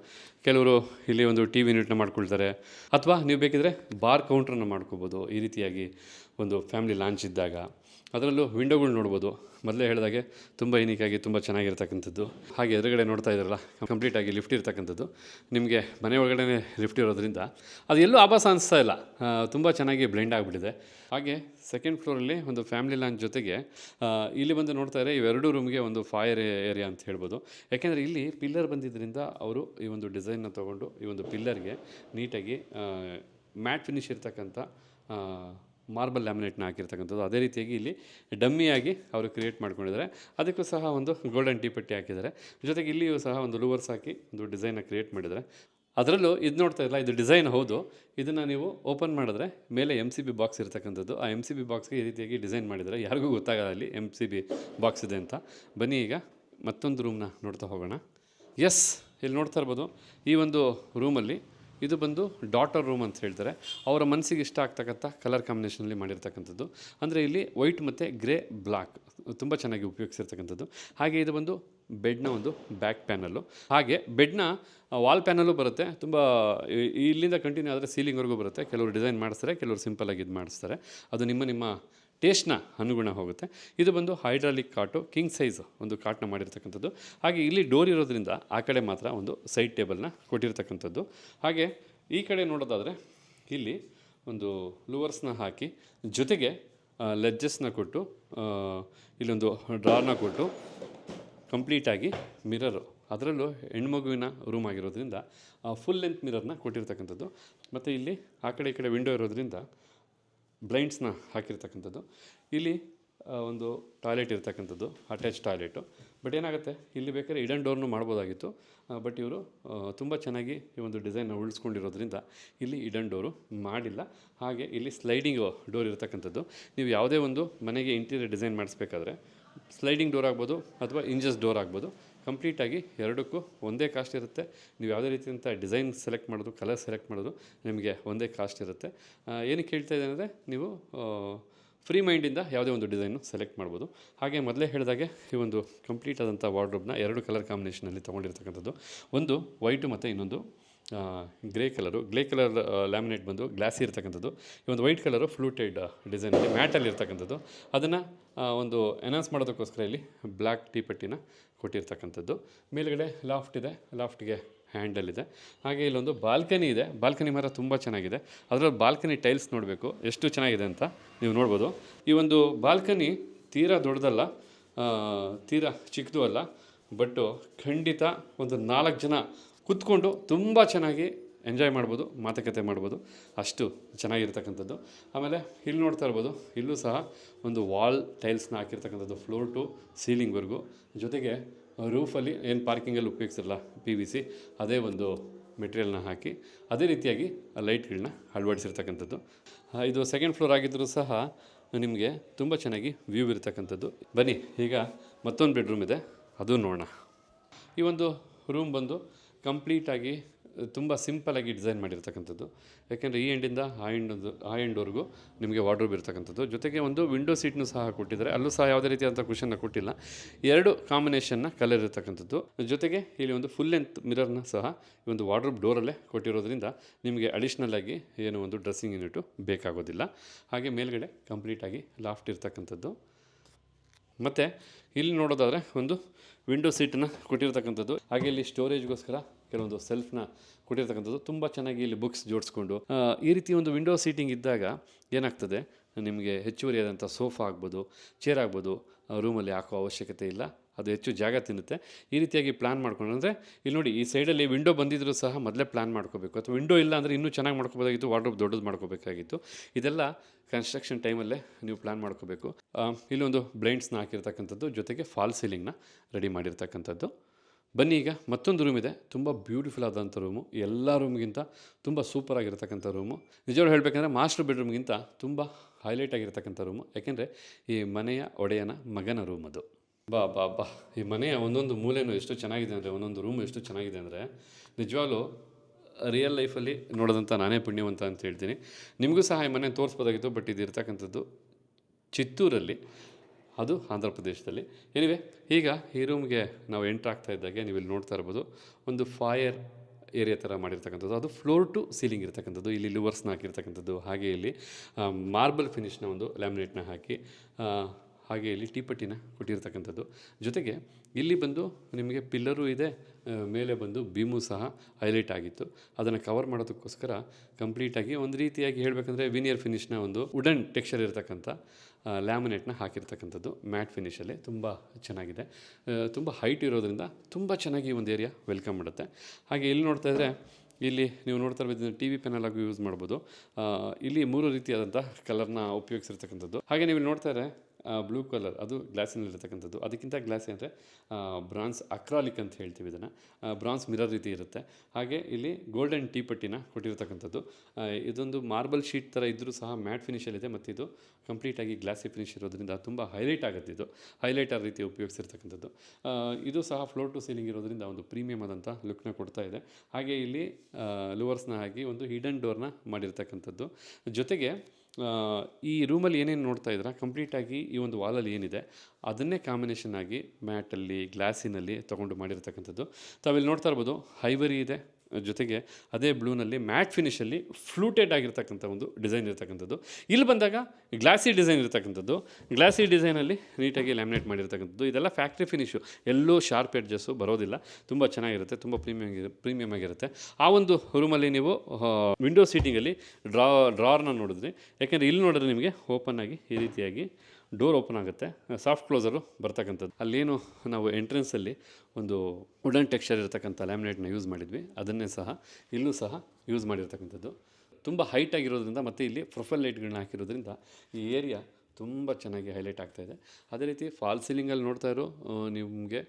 ಕೆಲವರು ಇಲ್ಲಿ ಒಂದು ಟಿ ವಿ ಯೂನಿಟ್ನ ಮಾಡ್ಕೊಳ್ತಾರೆ. ಅಥವಾ ನೀವು ಬೇಕಿದ್ರೆ ಬಾರ್ ಕೌಂಟ್ರನ್ನು ಮಾಡ್ಕೋಬೋದು ಈ ರೀತಿಯಾಗಿ ಒಂದು ಫ್ಯಾಮಿಲಿ ಲಾಂಚ್ ಇದ್ದಾಗ. ಅದರಲ್ಲೂ ವಿಂಡೋಗಳು ನೋಡ್ಬೋದು. ಮೊದಲೇ ಹೇಳಿದಾಗೆ ತುಂಬ ಯೂನಿಕಾಗಿ ತುಂಬ ಚೆನ್ನಾಗಿರ್ತಕ್ಕಂಥದ್ದು. ಹಾಗೆ ಎದುರುಗಡೆ ನೋಡ್ತಾ ಇದ್ರಲ್ಲ ಕಂಪ್ಲೀಟಾಗಿ ಲಿಫ್ಟ್ ಇರ್ತಕ್ಕಂಥದ್ದು. ನಿಮಗೆ ಮನೆ ಒಳಗಡೆ ಲಿಫ್ಟ್ ಇರೋದ್ರಿಂದ ಅದು ಎಲ್ಲೂ ಆಭಾಸ ಅನಿಸ್ತಾ ಇಲ್ಲ. ತುಂಬ ಚೆನ್ನಾಗಿ ಬ್ಲೆಂಡ್ ಆಗಿಬಿಟ್ಟಿದೆ. ಹಾಗೆ ಸೆಕೆಂಡ್ ಫ್ಲೋರಲ್ಲಿ ಒಂದು ಫ್ಯಾಮಿಲಿ ಲಾಂಚ್ ಜೊತೆಗೆ ಇಲ್ಲಿ ಬಂದು ನೋಡ್ತಾ ಇದ್ದಾರೆ ಇವೆರಡು ರೂಮ್ಗೆ ಒಂದು ಫೈರ್ ಏರಿಯಾ ಅಂತ ಹೇಳ್ಬೋದು. ಯಾಕೆಂದರೆ ಇಲ್ಲಿ ಪಿಲ್ಲರ್ ಬಂದಿದ್ದರಿಂದ ಅವರು ಈ ಒಂದು ಡಿಸೈನ್ನ ತೊಗೊಂಡು ಈ ಒಂದು ಪಿಲ್ಲರ್ಗೆ ನೀಟಾಗಿ ಮ್ಯಾಟ್ ಫಿನಿಶ್ ಇರ್ತಕ್ಕಂಥ ಮಾರ್ಬಲ್ ಲ್ಯಾಮಿನೇಟ್ನ ಹಾಕಿರ್ತಕ್ಕಂಥದ್ದು. ಅದೇ ರೀತಿಯಾಗಿ ಇಲ್ಲಿ ಡಮ್ಮಿಯಾಗಿ ಅವರು ಕ್ರಿಯೇಟ್ ಮಾಡ್ಕೊಂಡಿದ್ದಾರೆ. ಅದಕ್ಕೂ ಸಹ ಒಂದು ಗೋಲ್ಡನ್ ಟೀ ಪಟ್ಟಿ ಹಾಕಿದ್ದಾರೆ. ಜೊತೆಗೆ ಇಲ್ಲಿಯೂ ಸಹ ಒಂದು ಲೂವರ್ಸ್ ಹಾಕಿ ಒಂದು ಡಿಸೈನ್ನ ಕ್ರಿಯೇಟ್ ಮಾಡಿದ್ದಾರೆ. ಅದರಲ್ಲೂ ಇದು ನೋಡ್ತಾ ಇಲ್ಲ ಇದು ಡಿಸೈನ್ ಹೌದು. ಇದನ್ನು ನೀವು ಓಪನ್ ಮಾಡಿದ್ರೆ ಮೇಲೆ ಎಂ ಸಿ ಬಿ ಬಾಕ್ಸ್ ಇರ್ತಕ್ಕಂಥದ್ದು. ಆ ಎಂ ಸಿ ಬಿ ಬಾಕ್ಸ್ಗೆ ಈ ರೀತಿಯಾಗಿ ಡಿಸೈನ್ ಮಾಡಿದ್ದಾರೆ. ಯಾರಿಗೂ ಗೊತ್ತಾಗಲ್ಲ ಅಲ್ಲಿ ಎಂ ಸಿ ಬಿ ಬಾಕ್ಸ್ ಇದೆ ಅಂತ. ಬನ್ನಿ ಈಗ ಮತ್ತೊಂದು ರೂಮ್ನ ನೋಡ್ತಾ ಹೋಗೋಣ. ಎಸ್, ಇಲ್ಲಿ ನೋಡ್ತಾ ಇರ್ಬೋದು. ಈ ಒಂದು ರೂಮಲ್ಲಿ ಇದು ಬಂದು ಡಾಟರ್ ರೂಮ್ ಅಂತ ಹೇಳ್ತಾರೆ. ಅವರ ಮನಸ್ಸಿಗೆ ಇಷ್ಟ ಆಗ್ತಕ್ಕಂಥ ಕಲರ್ ಕಾಂಬಿನೇಷನಲ್ಲಿ ಮಾಡಿರ್ತಕ್ಕಂಥದ್ದು. ಅಂದರೆ ಇಲ್ಲಿ ವೈಟ್ ಮತ್ತು ಗ್ರೇ ಬ್ಲಾಕ್ ತುಂಬ ಚೆನ್ನಾಗಿ ಉಪಯೋಗಿಸಿರ್ತಕ್ಕಂಥದ್ದು. ಹಾಗೆ ಇದು ಬಂದು ಬೆಡ್ನ ಒಂದು ಬ್ಯಾಕ್ ಪ್ಯಾನಲ್ಲು ಹಾಗೆ ಬೆಡ್ನ ವಾಲ್ ಪ್ಯಾನಲ್ಲೂ ಬರುತ್ತೆ. ತುಂಬ ಇಲ್ಲಿಂದ ಕಂಟಿನ್ಯೂ ಆದರೆ ಸೀಲಿಂಗ್ವರೆಗೂ ಬರುತ್ತೆ. ಕೆಲವರು ಡಿಸೈನ್ ಮಾಡಿಸ್ತಾರೆ, ಕೆಲವರು ಸಿಂಪಲಾಗಿ ಇದು ಮಾಡಿಸ್ತಾರೆ. ಅದು ನಿಮ್ಮ ನಿಮ್ಮ ಟೇಸ್ಟ್ನ ಅನುಗುಣ ಹೋಗುತ್ತೆ. ಇದು ಬಂದು ಹೈಡ್ರಾಲಿಕ್ ಕಾಟು, ಕಿಂಗ್ ಸೈಜ್ ಒಂದು ಕಾಟ್ನ ಮಾಡಿರ್ತಕ್ಕಂಥದ್ದು. ಹಾಗೆ ಇಲ್ಲಿ ಡೋರ್ ಇರೋದ್ರಿಂದ ಆ ಕಡೆ ಮಾತ್ರ ಒಂದು ಸೈಡ್ ಟೇಬಲ್ನ ಕೊಟ್ಟಿರ್ತಕ್ಕಂಥದ್ದು. ಹಾಗೆ ಈ ಕಡೆ ನೋಡೋದಾದರೆ ಇಲ್ಲಿ ಒಂದು ಲೂವರ್ಸ್ನ ಹಾಕಿ ಜೊತೆಗೆ ಲೆಜ್ಜಸ್ನ ಕೊಟ್ಟು ಇಲ್ಲೊಂದು ಡ್ರಾರ್ನ ಕೊಟ್ಟು ಕಂಪ್ಲೀಟಾಗಿ ಮಿರರು. ಅದರಲ್ಲೂ ಹೆಣ್ಮಗುವಿನ ರೂಮ್ ಆಗಿರೋದ್ರಿಂದ ಫುಲ್ ಲೆಂತ್ ಮಿರರ್ನ ಕೊಟ್ಟಿರ್ತಕ್ಕಂಥದ್ದು. ಮತ್ತು ಇಲ್ಲಿ ಆ ಕಡೆ ಈ ಕಡೆ ವಿಂಡೋ ಇರೋದ್ರಿಂದ ಬ್ಲೈಂಡ್ಸ್ನ ಹಾಕಿರ್ತಕ್ಕಂಥದ್ದು. ಇಲ್ಲಿ ಒಂದು ಟಾಯ್ಲೆಟ್ ಇರ್ತಕ್ಕಂಥದ್ದು, ಅಟ್ಯಾಚ್ ಟಾಯ್ಲೆಟು. ಬಟ್ ಏನಾಗುತ್ತೆ, ಇಲ್ಲಿ ಬೇಕಾದ್ರೆ ಇಡನ್ ಡೋರ್ನು ಮಾಡ್ಬೋದಾಗಿತ್ತು. ಬಟ್ ಇವರು ತುಂಬ ಚೆನ್ನಾಗಿ ಈ ಒಂದು ಡಿಸೈನ್ನ ಉಳಿಸ್ಕೊಂಡಿರೋದ್ರಿಂದ ಇಲ್ಲಿ ಇಡನ್ ಡೋರು ಮಾಡಿಲ್ಲ. ಹಾಗೆ ಇಲ್ಲಿ ಸ್ಲೈಡಿಂಗ್ ಡೋರ್ ಇರತಕ್ಕಂಥದ್ದು. ನೀವು ಯಾವುದೇ ಒಂದು ಮನೆಗೆ ಇಂಟೀರಿಯರ್ ಡಿಸೈನ್ ಮಾಡಿಸ್ಬೇಕಾದ್ರೆ, ಸ್ಲೈಡಿಂಗ್ ಡೋರ್ ಆಗ್ಬೋದು ಅಥವಾ ಇಂಜಸ್ ಡೋರ್ ಆಗ್ಬೋದು ಕಂಪ್ಲೀಟಾಗಿ ಎರಡಕ್ಕೂ ಒಂದೇ ಕಾಸ್ಟ್ ಇರುತ್ತೆ. ನೀವು ಯಾವುದೇ ರೀತಿಯಂಥ ಡಿಸೈನ್ ಸೆಲೆಕ್ಟ್ ಮಾಡೋದು, ಕಲರ್ ಸೆಲೆಕ್ಟ್ ಮಾಡೋದು ನಿಮಗೆ ಒಂದೇ ಕಾಸ್ಟ್ ಇರುತ್ತೆ. ಏನಕ್ಕೆ ಹೇಳ್ತಾ ಇದೆ ಅಂದರೆ ನೀವು ಫ್ರೀ ಮೈಂಡಿಂದ ಯಾವುದೇ ಒಂದು ಡಿಸೈನು ಸೆಲೆಕ್ಟ್ ಮಾಡ್ಬೋದು. ಹಾಗೆ ಮೊದಲೇ ಹೇಳಿದಾಗೆ ಈ ಒಂದು ಕಂಪ್ಲೀಟ್ ಆದಂಥ ವಾರ್ಡ್ರೋಬ್ನ ಎರಡು ಕಲರ್ ಕಾಂಬಿನೇಷನಲ್ಲಿ ತೊಗೊಂಡಿರ್ತಕ್ಕಂಥದ್ದು. ಒಂದು ವೈಟು ಮತ್ತು ಇನ್ನೊಂದು grey colour grey colour laminate ಬಂದು ಗ್ಲಾಸಿ ಇರ್ತಕ್ಕಂಥದ್ದು. ಈ ಒಂದು ವೈಟ್ ಕಲರು ಫ್ಲೂಟೆಡ್ ಡಿಸೈನಲ್ಲಿ ಮ್ಯಾಟಲ್ಲಿ ಇರ್ತಕ್ಕಂಥದ್ದು. ಅದನ್ನು ಒಂದು ಎನಾನ್ಸ್ ಮಾಡೋದಕ್ಕೋಸ್ಕರ ಇಲ್ಲಿ ಬ್ಲ್ಯಾಕ್ ಟೀ ಪಟ್ಟಿನ ಕೊಟ್ಟಿರ್ತಕ್ಕಂಥದ್ದು. ಮೇಲುಗಡೆ ಲಾಫ್ಟ್ ಇದೆ. ಲಾಫ್ಟ್ಗೆ ಹ್ಯಾಂಡಲ್ ಇದೆ. ಹಾಗೆ ಇಲ್ಲೊಂದು ಬಾಲ್ಕನಿ ಇದೆ. ಬಾಲ್ಕನಿ ಮರ ತುಂಬ ಚೆನ್ನಾಗಿದೆ. ಅದರಲ್ಲಿ ಬಾಲ್ಕನಿ ಟೈಲ್ಸ್ ನೋಡಬೇಕು. ಎಷ್ಟು ಚೆನ್ನಾಗಿದೆ ಅಂತ ನೀವು ನೋಡ್ಬೋದು. ಈ ಒಂದು ಬಾಲ್ಕನಿ ತೀರಾ ದೊಡ್ಡದಲ್ಲ ತೀರಾ ಚಿಕ್ಕದು ಅಲ್ಲ ಬಟ್ಟು ಖಂಡಿತ ಒಂದು ನಾಲ್ಕು ಜನ ಕೂತ್ಕೊಂಡು ತುಂಬ ಚೆನ್ನಾಗಿ ಎಂಜಾಯ್ ಮಾಡ್ಬೋದು, ಮಾತುಕತೆ ಮಾಡ್ಬೋದು. ಅಷ್ಟು ಚೆನ್ನಾಗಿರ್ತಕ್ಕಂಥದ್ದು. ಆಮೇಲೆ ಇಲ್ಲಿ ನೋಡ್ತಾ ಇರ್ಬೋದು, ಇಲ್ಲೂ ಸಹ ಒಂದು ವಾಲ್ ಟೈಲ್ಸ್ನ ಹಾಕಿರ್ತಕ್ಕಂಥದ್ದು ಫ್ಲೋರ್ ಟು ಸೀಲಿಂಗ್ವರೆಗೂ ಜೊತೆಗೆ ರೂಫಲ್ಲಿ ಏನು ಪಾರ್ಕಿಂಗಲ್ಲಿ ಉಪಯೋಗಿಸಿರಲ್ಲ ಪಿ ವಿ ಸಿ, ಅದೇ ಒಂದು ಮೆಟೀರಿಯಲ್ನ ಹಾಕಿ, ಅದೇ ರೀತಿಯಾಗಿ ಲೈಟ್ಗಳನ್ನ ಅಳವಡಿಸಿರ್ತಕ್ಕಂಥದ್ದು. ಇದು ಸೆಕೆಂಡ್ ಫ್ಲೋರ್ ಆಗಿದ್ದರೂ ಸಹ ನಿಮಗೆ ತುಂಬ ಚೆನ್ನಾಗಿ ವ್ಯೂ ಇರತಕ್ಕಂಥದ್ದು. ಬನ್ನಿ, ಈಗ ಮತ್ತೊಂದು ಬೆಡ್ರೂಮ್ ಇದೆ, ಅದು ನೋಡೋಣ. ಈ ಒಂದು ರೂಮ್ ಬಂದು ಕಂಪ್ಲೀಟಾಗಿ ತುಂಬ ಸಿಂಪಲಾಗಿ ಡಿಸೈನ್ ಮಾಡಿರ್ತಕ್ಕಂಥದ್ದು. ಯಾಕೆಂದರೆ ಈ ಎಂಡಿಂದ ಆ ಎಂಡೊಂದು ಆ ಎಂಡ್ವರೆಗೂ ನಿಮಗೆ ವಾರ್ಡ್ರೋಬ್ ಇರ್ತಕ್ಕಂಥದ್ದು. ಜೊತೆಗೆ ಒಂದು ವಿಂಡೋ ಸೀಟ್ನೂ ಸಹ ಕೊಟ್ಟಿದ್ದಾರೆ. ಅಲ್ಲೂ ಸಹ ಯಾವುದೇ ರೀತಿಯಾದಂಥ ಕುಷನ್ನ ಕೊಟ್ಟಿಲ್ಲ. ಎರಡು ಕಾಂಬಿನೇಷನ್ನ ಕಲರ್ ಇರತಕ್ಕಂಥದ್ದು. ಜೊತೆಗೆ ಇಲ್ಲಿ ಒಂದು ಫುಲ್ ಲೆಂತ್ ಮಿರರ್ನ ಸಹ ಈ ಒಂದು ವಾರ್ಡ್ರೋಬ್ ಡೋರಲ್ಲೇ ಕೊಟ್ಟಿರೋದ್ರಿಂದ ನಿಮಗೆ ಅಡಿಷ್ನಲ್ ಆಗಿ ಏನು ಒಂದು ಡ್ರೆಸ್ಸಿಂಗ್ ಯೂನಿಟು ಬೇಕಾಗೋದಿಲ್ಲ. ಹಾಗೆ ಮೇಲ್ಗಡೆ ಕಂಪ್ಲೀಟಾಗಿ ಲಾಫ್ಟ್ ಇರ್ತಕ್ಕಂಥದ್ದು. ಮತ್ತು ಇಲ್ಲಿ ನೋಡೋದಾದರೆ ಒಂದು ವಿಂಡೋ ಸೀಟನ್ನು ಕೊಟ್ಟಿರ್ತಕ್ಕಂಥದ್ದು. ಹಾಗೆ ಇಲ್ಲಿ ಸ್ಟೋರೇಜ್ಗೋಸ್ಕರ ಕೆಲವೊಂದು ಸೆಲ್ಫ್ನ ಕೊಟ್ಟಿರ್ತಕ್ಕಂಥದ್ದು. ತುಂಬ ಚೆನ್ನಾಗಿ ಇಲ್ಲಿ ಬುಕ್ಸ್ ಜೋಡಿಸ್ಕೊಂಡು ಈ ರೀತಿ ಒಂದು ವಿಂಡೋ ಸೀಟಿಂಗ್ ಇದ್ದಾಗ ಏನಾಗ್ತದೆ? ನಿಮಗೆ ಹೆಚ್ಚುವರಿಯಾದಂಥ ಸೋಫಾ ಆಗ್ಬೋದು ಚೇರ್ ಆಗ್ಬೋದು ರೂಮಲ್ಲಿ ಹಾಕೋ ಅವಶ್ಯಕತೆ ಇಲ್ಲ. ಅದು ಹೆಚ್ಚು ಜಾಗ ತಿನ್ನುತ್ತೆ. ಈ ರೀತಿಯಾಗಿ ಪ್ಲ್ಯಾನ್ ಮಾಡ್ಕೊಂಡು ಅಂದರೆ ಇಲ್ಲಿ ನೋಡಿ ಈ ಸೈಡಲ್ಲಿ ವಿಂಡೋ ಬಂದಿದ್ದರೂ ಸಹ ಮೊದಲೇ ಪ್ಲ್ಯಾನ್ ಮಾಡ್ಕೋಬೇಕು. ಅಥವಾ ವಿಂಡೋ ಇಲ್ಲ ಅಂದರೆ ಇನ್ನೂ ಚೆನ್ನಾಗಿ ಮಾಡ್ಕೋಬೋದಾಗಿತ್ತು ವಾರ್ಡ್ರೋಬ್ ದೊಡ್ಡದು ಮಾಡ್ಕೋಬೇಕಾಗಿತ್ತು. ಇದೆಲ್ಲ ಕನ್ಸ್ಟ್ರಕ್ಷನ್ ಟೈಮಲ್ಲೇ ನೀವು ಪ್ಲ್ಯಾನ್ ಮಾಡ್ಕೋಬೇಕು. ಇಲ್ಲೊಂದು ಬ್ಲೈಂಡ್ಸ್ನ ಹಾಕಿರ್ತಕ್ಕಂಥದ್ದು, ಜೊತೆಗೆ ಫಾಲ್ ಸೀಲಿಂಗ್ನ ರೆಡಿ ಮಾಡಿರ್ತಕ್ಕಂಥದ್ದು. ಬನ್ನಿ ಈಗ ಮತ್ತೊಂದು ರೂಮ್ ಇದೆ, ತುಂಬ ಬ್ಯೂಟಿಫುಲ್ ಆದಂಥ ರೂಮು ಎಲ್ಲ ರೂಮ್ಗಿಂತ ತುಂಬ ಸೂಪರ್ ಆಗಿರ್ತಕ್ಕಂಥ ರೂಮು ನಿಜವಾಗ್ಲೂ ಹೇಳಬೇಕಂದ್ರೆ ಮಾಸ್ಟರ್ ಬೆಡ್ರೂಮ್ಗಿಂತ ತುಂಬ ಹೈಲೈಟ್ ಆಗಿರ್ತಕ್ಕಂಥ ರೂಮು ಯಾಕೆಂದರೆ ಈ ಮನೆಯ ಒಡೆಯನ ಮಗನ ರೂಮ್ ಅದು. ಬಾ ಬಾ ಬಾ. ಈ ಮನೆಯ ಒಂದೊಂದು ಮೂಲೆನೂ ಎಷ್ಟು ಚೆನ್ನಾಗಿದೆ ಅಂದರೆ, ಒಂದೊಂದು ರೂಮ್ ಎಷ್ಟು ಚೆನ್ನಾಗಿದೆ ಅಂದರೆ, ನಿಜವಾಗ್ಲೂ ರಿಯಲ್ ಲೈಫಲ್ಲಿ ನೋಡೋದಂಥ ನಾನೇ ಪುಣ್ಯವಂತ ಅಂತ ಹೇಳ್ತೀನಿ. ನಿಮಗೂ ಸಹ ಈ ಮನೆ ತೋರಿಸ್ಬೋದಾಗಿತ್ತು ಬಟ್ ಇದು ಇರ್ತಕ್ಕಂಥದ್ದು ಚಿತ್ತೂರಲ್ಲಿ, ಅದು ಆಂಧ್ರ ಪ್ರದೇಶದಲ್ಲಿ. ಏನಿವೆ ಈಗ ಈ ರೂಮ್ಗೆ ನಾವು ಎಂಟ್ರ್ ಆಗ್ತಾ ಇದ್ದಾಗೆ, ನೀವು ಇಲ್ಲಿ ನೋಡ್ತಾ ಇರ್ಬೋದು, ಒಂದು ಫಾಯರ್ ಏರಿಯಾ ಥರ ಮಾಡಿರ್ತಕ್ಕಂಥದ್ದು. ಅದು ಫ್ಲೋರ್ ಟು ಸೀಲಿಂಗ್ ಇರ್ತಕ್ಕಂಥದ್ದು, ಇಲ್ಲಿ ಲಿವರ್ಸ್ನ ಹಾಕಿರ್ತಕ್ಕಂಥದ್ದು. ಹಾಗೆ ಇಲ್ಲಿ ಮಾರ್ಬಲ್ ಫಿನಿಷ್ನ ಒಂದು ಲ್ಯಾಮಿನೇಟ್ನ ಹಾಕಿ ಹಾಗೆ ಇಲ್ಲಿ ಟೀಪಟ್ಟಿನ ಕೊಟ್ಟಿರ್ತಕ್ಕಂಥದ್ದು. ಜೊತೆಗೆ ಇಲ್ಲಿ ಬಂದು ನಿಮಗೆ ಪಿಲ್ಲರು ಇದೆ ಮೇಲೆ ಬಂದು ಬೀಮು ಸಹ ಹೈಲೈಟ್ ಆಗಿತ್ತು. ಅದನ್ನು ಕವರ್ ಮಾಡೋದಕ್ಕೋಸ್ಕರ ಕಂಪ್ಲೀಟಾಗಿ ಒಂದು ರೀತಿಯಾಗಿ ಹೇಳಬೇಕಂದ್ರೆ ವಿನಿಯರ್ ಫಿನಿಶ್ನ ಒಂದು ವುಡನ್ ಟೆಕ್ಸ್ಚರ್ ಇರತಕ್ಕಂಥ ಲ್ಯಾಮಿನೇಟ್ನ ಹಾಕಿರ್ತಕ್ಕಂಥದ್ದು. ಮ್ಯಾಟ್ ಫಿನಿಷಲ್ಲಿ ತುಂಬ ಚೆನ್ನಾಗಿದೆ. ತುಂಬ ಹೈಟ್ ಇರೋದ್ರಿಂದ ತುಂಬ ಚೆನ್ನಾಗಿ ಒಂದು ಏರಿಯಾ ವೆಲ್ಕಮ್ ಮಾಡುತ್ತೆ. ಹಾಗೆ ಇಲ್ಲಿ ನೋಡ್ತಾ ಇದ್ದರೆ ಇಲ್ಲಿ ನೀವು ನೋಡ್ತಾ ಇರ್ಬೋದು ಟಿ ವಿ ಪೆನಲ್ ಆಗಿ ಯೂಸ್ ಮಾಡ್ಬೋದು. ಇಲ್ಲಿ ಮೂರು ರೀತಿಯಾದಂಥ ಕಲರ್ನ ಉಪಯೋಗಿಸಿರ್ತಕ್ಕಂಥದ್ದು. ಹಾಗೆ ನೀವು ನೋಡ್ತಾ ಇದ್ರೆ ಬ್ಲೂ ಕಲರ್ ಅದು ಗ್ಲಾಸಿನಲ್ಲಿರ್ತಕ್ಕಂಥದ್ದು ಅದಕ್ಕಿಂತ ಗ್ಲಾಸಿ ಅಂದರೆ ಬ್ರಾನ್ಸ್ ಅಕ್ರಾಲಿಕ್ ಅಂತ ಹೇಳ್ತೀವಿ ಇದನ್ನು. ಬ್ರಾನ್ಸ್ ಮಿರರ್ ರೀತಿ ಇರುತ್ತೆ. ಹಾಗೆ ಇಲ್ಲಿ ಗೋಲ್ಡನ್ ಟೀ ಪಟ್ಟಿನ ಕೊಟ್ಟಿರ್ತಕ್ಕಂಥದ್ದು. ಇದೊಂದು ಮಾರ್ಬಲ್ ಶೀಟ್ ಥರ ಇದ್ದರೂ ಸಹ ಮ್ಯಾಟ್ ಫಿನಿಷಲ್ಲಿದೆ ಮತ್ತು ಇದು ಕಂಪ್ಲೀಟಾಗಿ ಗ್ಲಾಸಿ ಫಿನಿಶ್ ಇರೋದ್ರಿಂದ ತುಂಬ ಹೈಲೈಟ್ ಆಗುತ್ತೆ ಇದು. ಹೈಲೈಟರ್ ರೀತಿ ಉಪಯೋಗಿಸಿರ್ತಕ್ಕಂಥದ್ದು. ಇದು ಸಹ ಫ್ಲೋರ್ ಟು ಸೀಲಿಂಗ್ ಇರೋದ್ರಿಂದ ಒಂದು ಪ್ರೀಮಿಯಮ್ ಆದಂಥ ಲುಕ್ನ ಕೊಡ್ತಾ ಇದೆ. ಹಾಗೆ ಇಲ್ಲಿ ಲುವರ್ಸ್ನ ಹಾಕಿ ಒಂದು ಹಿಡನ್ ಡೋರ್ನ ಮಾಡಿರ್ತಕ್ಕಂಥದ್ದು. ಜೊತೆಗೆ ಈ ರೂಮಲ್ಲಿ ಏನೇನು ನೋಡ್ತಾ ಇದ್ದೀರಾ? ಕಂಪ್ಲೀಟಾಗಿ ಈ ಒಂದು ವಾಲಲ್ಲಿ ಏನಿದೆ, ಅದನ್ನೇ ಕಾಂಬಿನೇಷನ್ ಆಗಿ ಮ್ಯಾಟಲ್ಲಿ, ಗ್ಲಾಸಿನಲ್ಲಿ ತೊಗೊಂಡು ಮಾಡಿರ್ತಕ್ಕಂಥದ್ದು. ತಾವಿಲ್ಲಿ ನೋಡ್ತಾ ಇರ್ಬೋದು ಹೈವರಿ ಇದೆ. ಜೊತೆಗೆ ಅದೇ ಬ್ಲೂನಲ್ಲಿ ಮ್ಯಾಟ್ ಫಿನಿಷಲ್ಲಿ ಫ್ಲೂಟೆಡ್ ಆಗಿರ್ತಕ್ಕಂಥ ಒಂದು ಡಿಸೈನ್ ಇರತಕ್ಕಂಥದ್ದು. ಇಲ್ಲಿ ಬಂದಾಗ ಗ್ಲಾಸಿ ಡಿಸೈನ್ ಇರ್ತಕ್ಕಂಥದ್ದು. ಗ್ಲಾಸಿ ಡಿಸೈನಲ್ಲಿ ನೀಟಾಗಿ ಲ್ಯಾಮಿನೇಟ್ ಮಾಡಿರ್ತಕ್ಕಂಥದ್ದು. ಇದೆಲ್ಲ ಫ್ಯಾಕ್ಟ್ರಿ ಫಿನಿಷು ಎಲ್ಲೂ ಶಾರ್ಪ್ ಎಡ್ಜಸ್ಸು ಬರೋದಿಲ್ಲ. ತುಂಬ ಚೆನ್ನಾಗಿರುತ್ತೆ. ತುಂಬ ಪ್ರೀಮಿಯಮ್ ಪ್ರೀಮಿಯಮ್ ಆಗಿರುತ್ತೆ. ಆ ಒಂದು ರೂಮಲ್ಲಿ ನೀವು ವಿಂಡೋ ಸೀಟಿಂಗಲ್ಲಿ ಡ್ರಾ, ಡ್ರಾರ್ನ ನೋಡಿದ್ರಿ. ಯಾಕೆಂದರೆ ಇಲ್ಲಿ ನೋಡಿದ್ರೆ ನಿಮಗೆ ಓಪನ್ ಆಗಿ ಈ ರೀತಿಯಾಗಿ ಡೋರ್ ಓಪನ್ ಆಗುತ್ತೆ. ಸಾಫ್ಟ್ ಕ್ಲೋಸರು ಬರ್ತಕ್ಕಂಥದ್ದು. ಅಲ್ಲೇನು ನಾವು ಎಂಟ್ರೆನ್ಸಲ್ಲಿ ಒಂದು ವುಡನ್ ಟೆಕ್ಸ್ಚರ್ ಇರತಕ್ಕಂಥ ಲ್ಯಾಮಿನೇಟ್ನ ಯೂಸ್ ಮಾಡಿದ್ವಿ. ಅದನ್ನೇ ಸಹ ಇಲ್ಲೂ ಸಹ ಯೂಸ್ ಮಾಡಿರ್ತಕ್ಕಂಥದ್ದು. ತುಂಬ ಹೈಟ್ ಆಗಿರೋದ್ರಿಂದ ಮತ್ತು ಇಲ್ಲಿ ಪ್ರೊಫೈಲ್ ಲೈಟ್ಗಳನ್ನ ಹಾಕಿರೋದ್ರಿಂದ ಈ ಏರಿಯಾ ತುಂಬ ಚೆನ್ನಾಗಿ ಹೈಲೈಟ್ ಆಗ್ತಾ ಇದೆ. ಅದೇ ರೀತಿ ಫಾಲ್ ಸೀಲಿಂಗಲ್ಲಿ ನೋಡ್ತಾ ಇರೋ ನಿಮಗೆ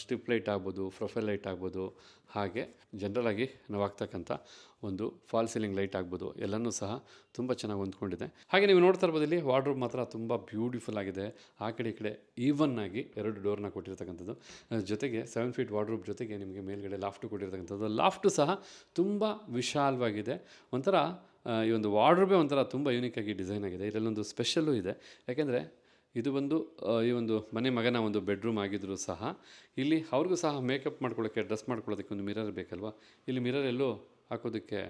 ಸ್ಟ್ರಿಪ್ ಲೈಟ್ ಆಗ್ಬೋದು, ಪ್ರೊಫೈಲ್ ಲೈಟ್ ಆಗ್ಬೋದು, ಹಾಗೆ ಜನರಲಾಗಿ ನಾವು ಹಾಕ್ತಕ್ಕಂಥ ಒಂದು ಫಾಲ್ ಸೀಲಿಂಗ್ ಲೈಟ್ ಆಗ್ಬೋದು, ಎಲ್ಲನೂ ಸಹ ತುಂಬ ಚೆನ್ನಾಗಿ ಹೊಂದ್ಕೊಂಡಿದೆ. ಹಾಗೆ ನೀವು ನೋಡ್ತಾ ಇರ್ಬೋದು ಇಲ್ಲಿ ವಾರ್ಡ್ರೋಬ್ ಮಾತ್ರ ತುಂಬ ಬ್ಯೂಟಿಫುಲ್ ಆಗಿದೆ. ಆ ಕಡೆ ಈ ಕಡೆ ಈವನ್ ಆಗಿ ಎರಡು ಡೋರ್ನ ಕೊಟ್ಟಿರ್ತಕ್ಕಂಥದ್ದು. ಜೊತೆಗೆ ಸೆವೆನ್ ಫೀಟ್ ವಾರ್ಡ್ರೋಬ್ ಜೊತೆಗೆ ನಿಮಗೆ ಮೇಲ್ಗಡೆ ಲಾಫ್ಟು ಕೊಟ್ಟಿರ್ತಕ್ಕಂಥದ್ದು. ಲಾಫ್ಟು ಸಹ ತುಂಬ ವಿಶಾಲವಾಗಿದೆ. ಒಂಥರ ಈ ಒಂದು ವಾರ್ಡ್ರೋಬೇ ಒಂಥರ ತುಂಬ ಆಗಿ ಡಿಸೈನ್ ಆಗಿದೆ. ಇದರಲ್ಲೊಂದು ಸ್ಪೆಷಲ್ಲು ಇದೆ. ಯಾಕೆಂದರೆ ಇದು ಬಂದು ಈ ಒಂದು ಮನೆ ಮಗನ ಒಂದು ಬೆಡ್ರೂಮ್ ಆಗಿದ್ದರೂ ಸಹ ಇಲ್ಲಿ ಅವ್ರಿಗೂ ಸಹ ಮೇಕಪ್ ಮಾಡ್ಕೊಳ್ಳೋಕ್ಕೆ ಡ್ರೆಸ್ ಮಾಡ್ಕೊಳ್ಳೋದಕ್ಕೆ ಒಂದು ಮಿರರ್ ಬೇಕಲ್ವಾ? ಇಲ್ಲಿ ಮಿರರ್ ಎಲ್ಲೂ ಹಾಕೋದಕ್ಕೆ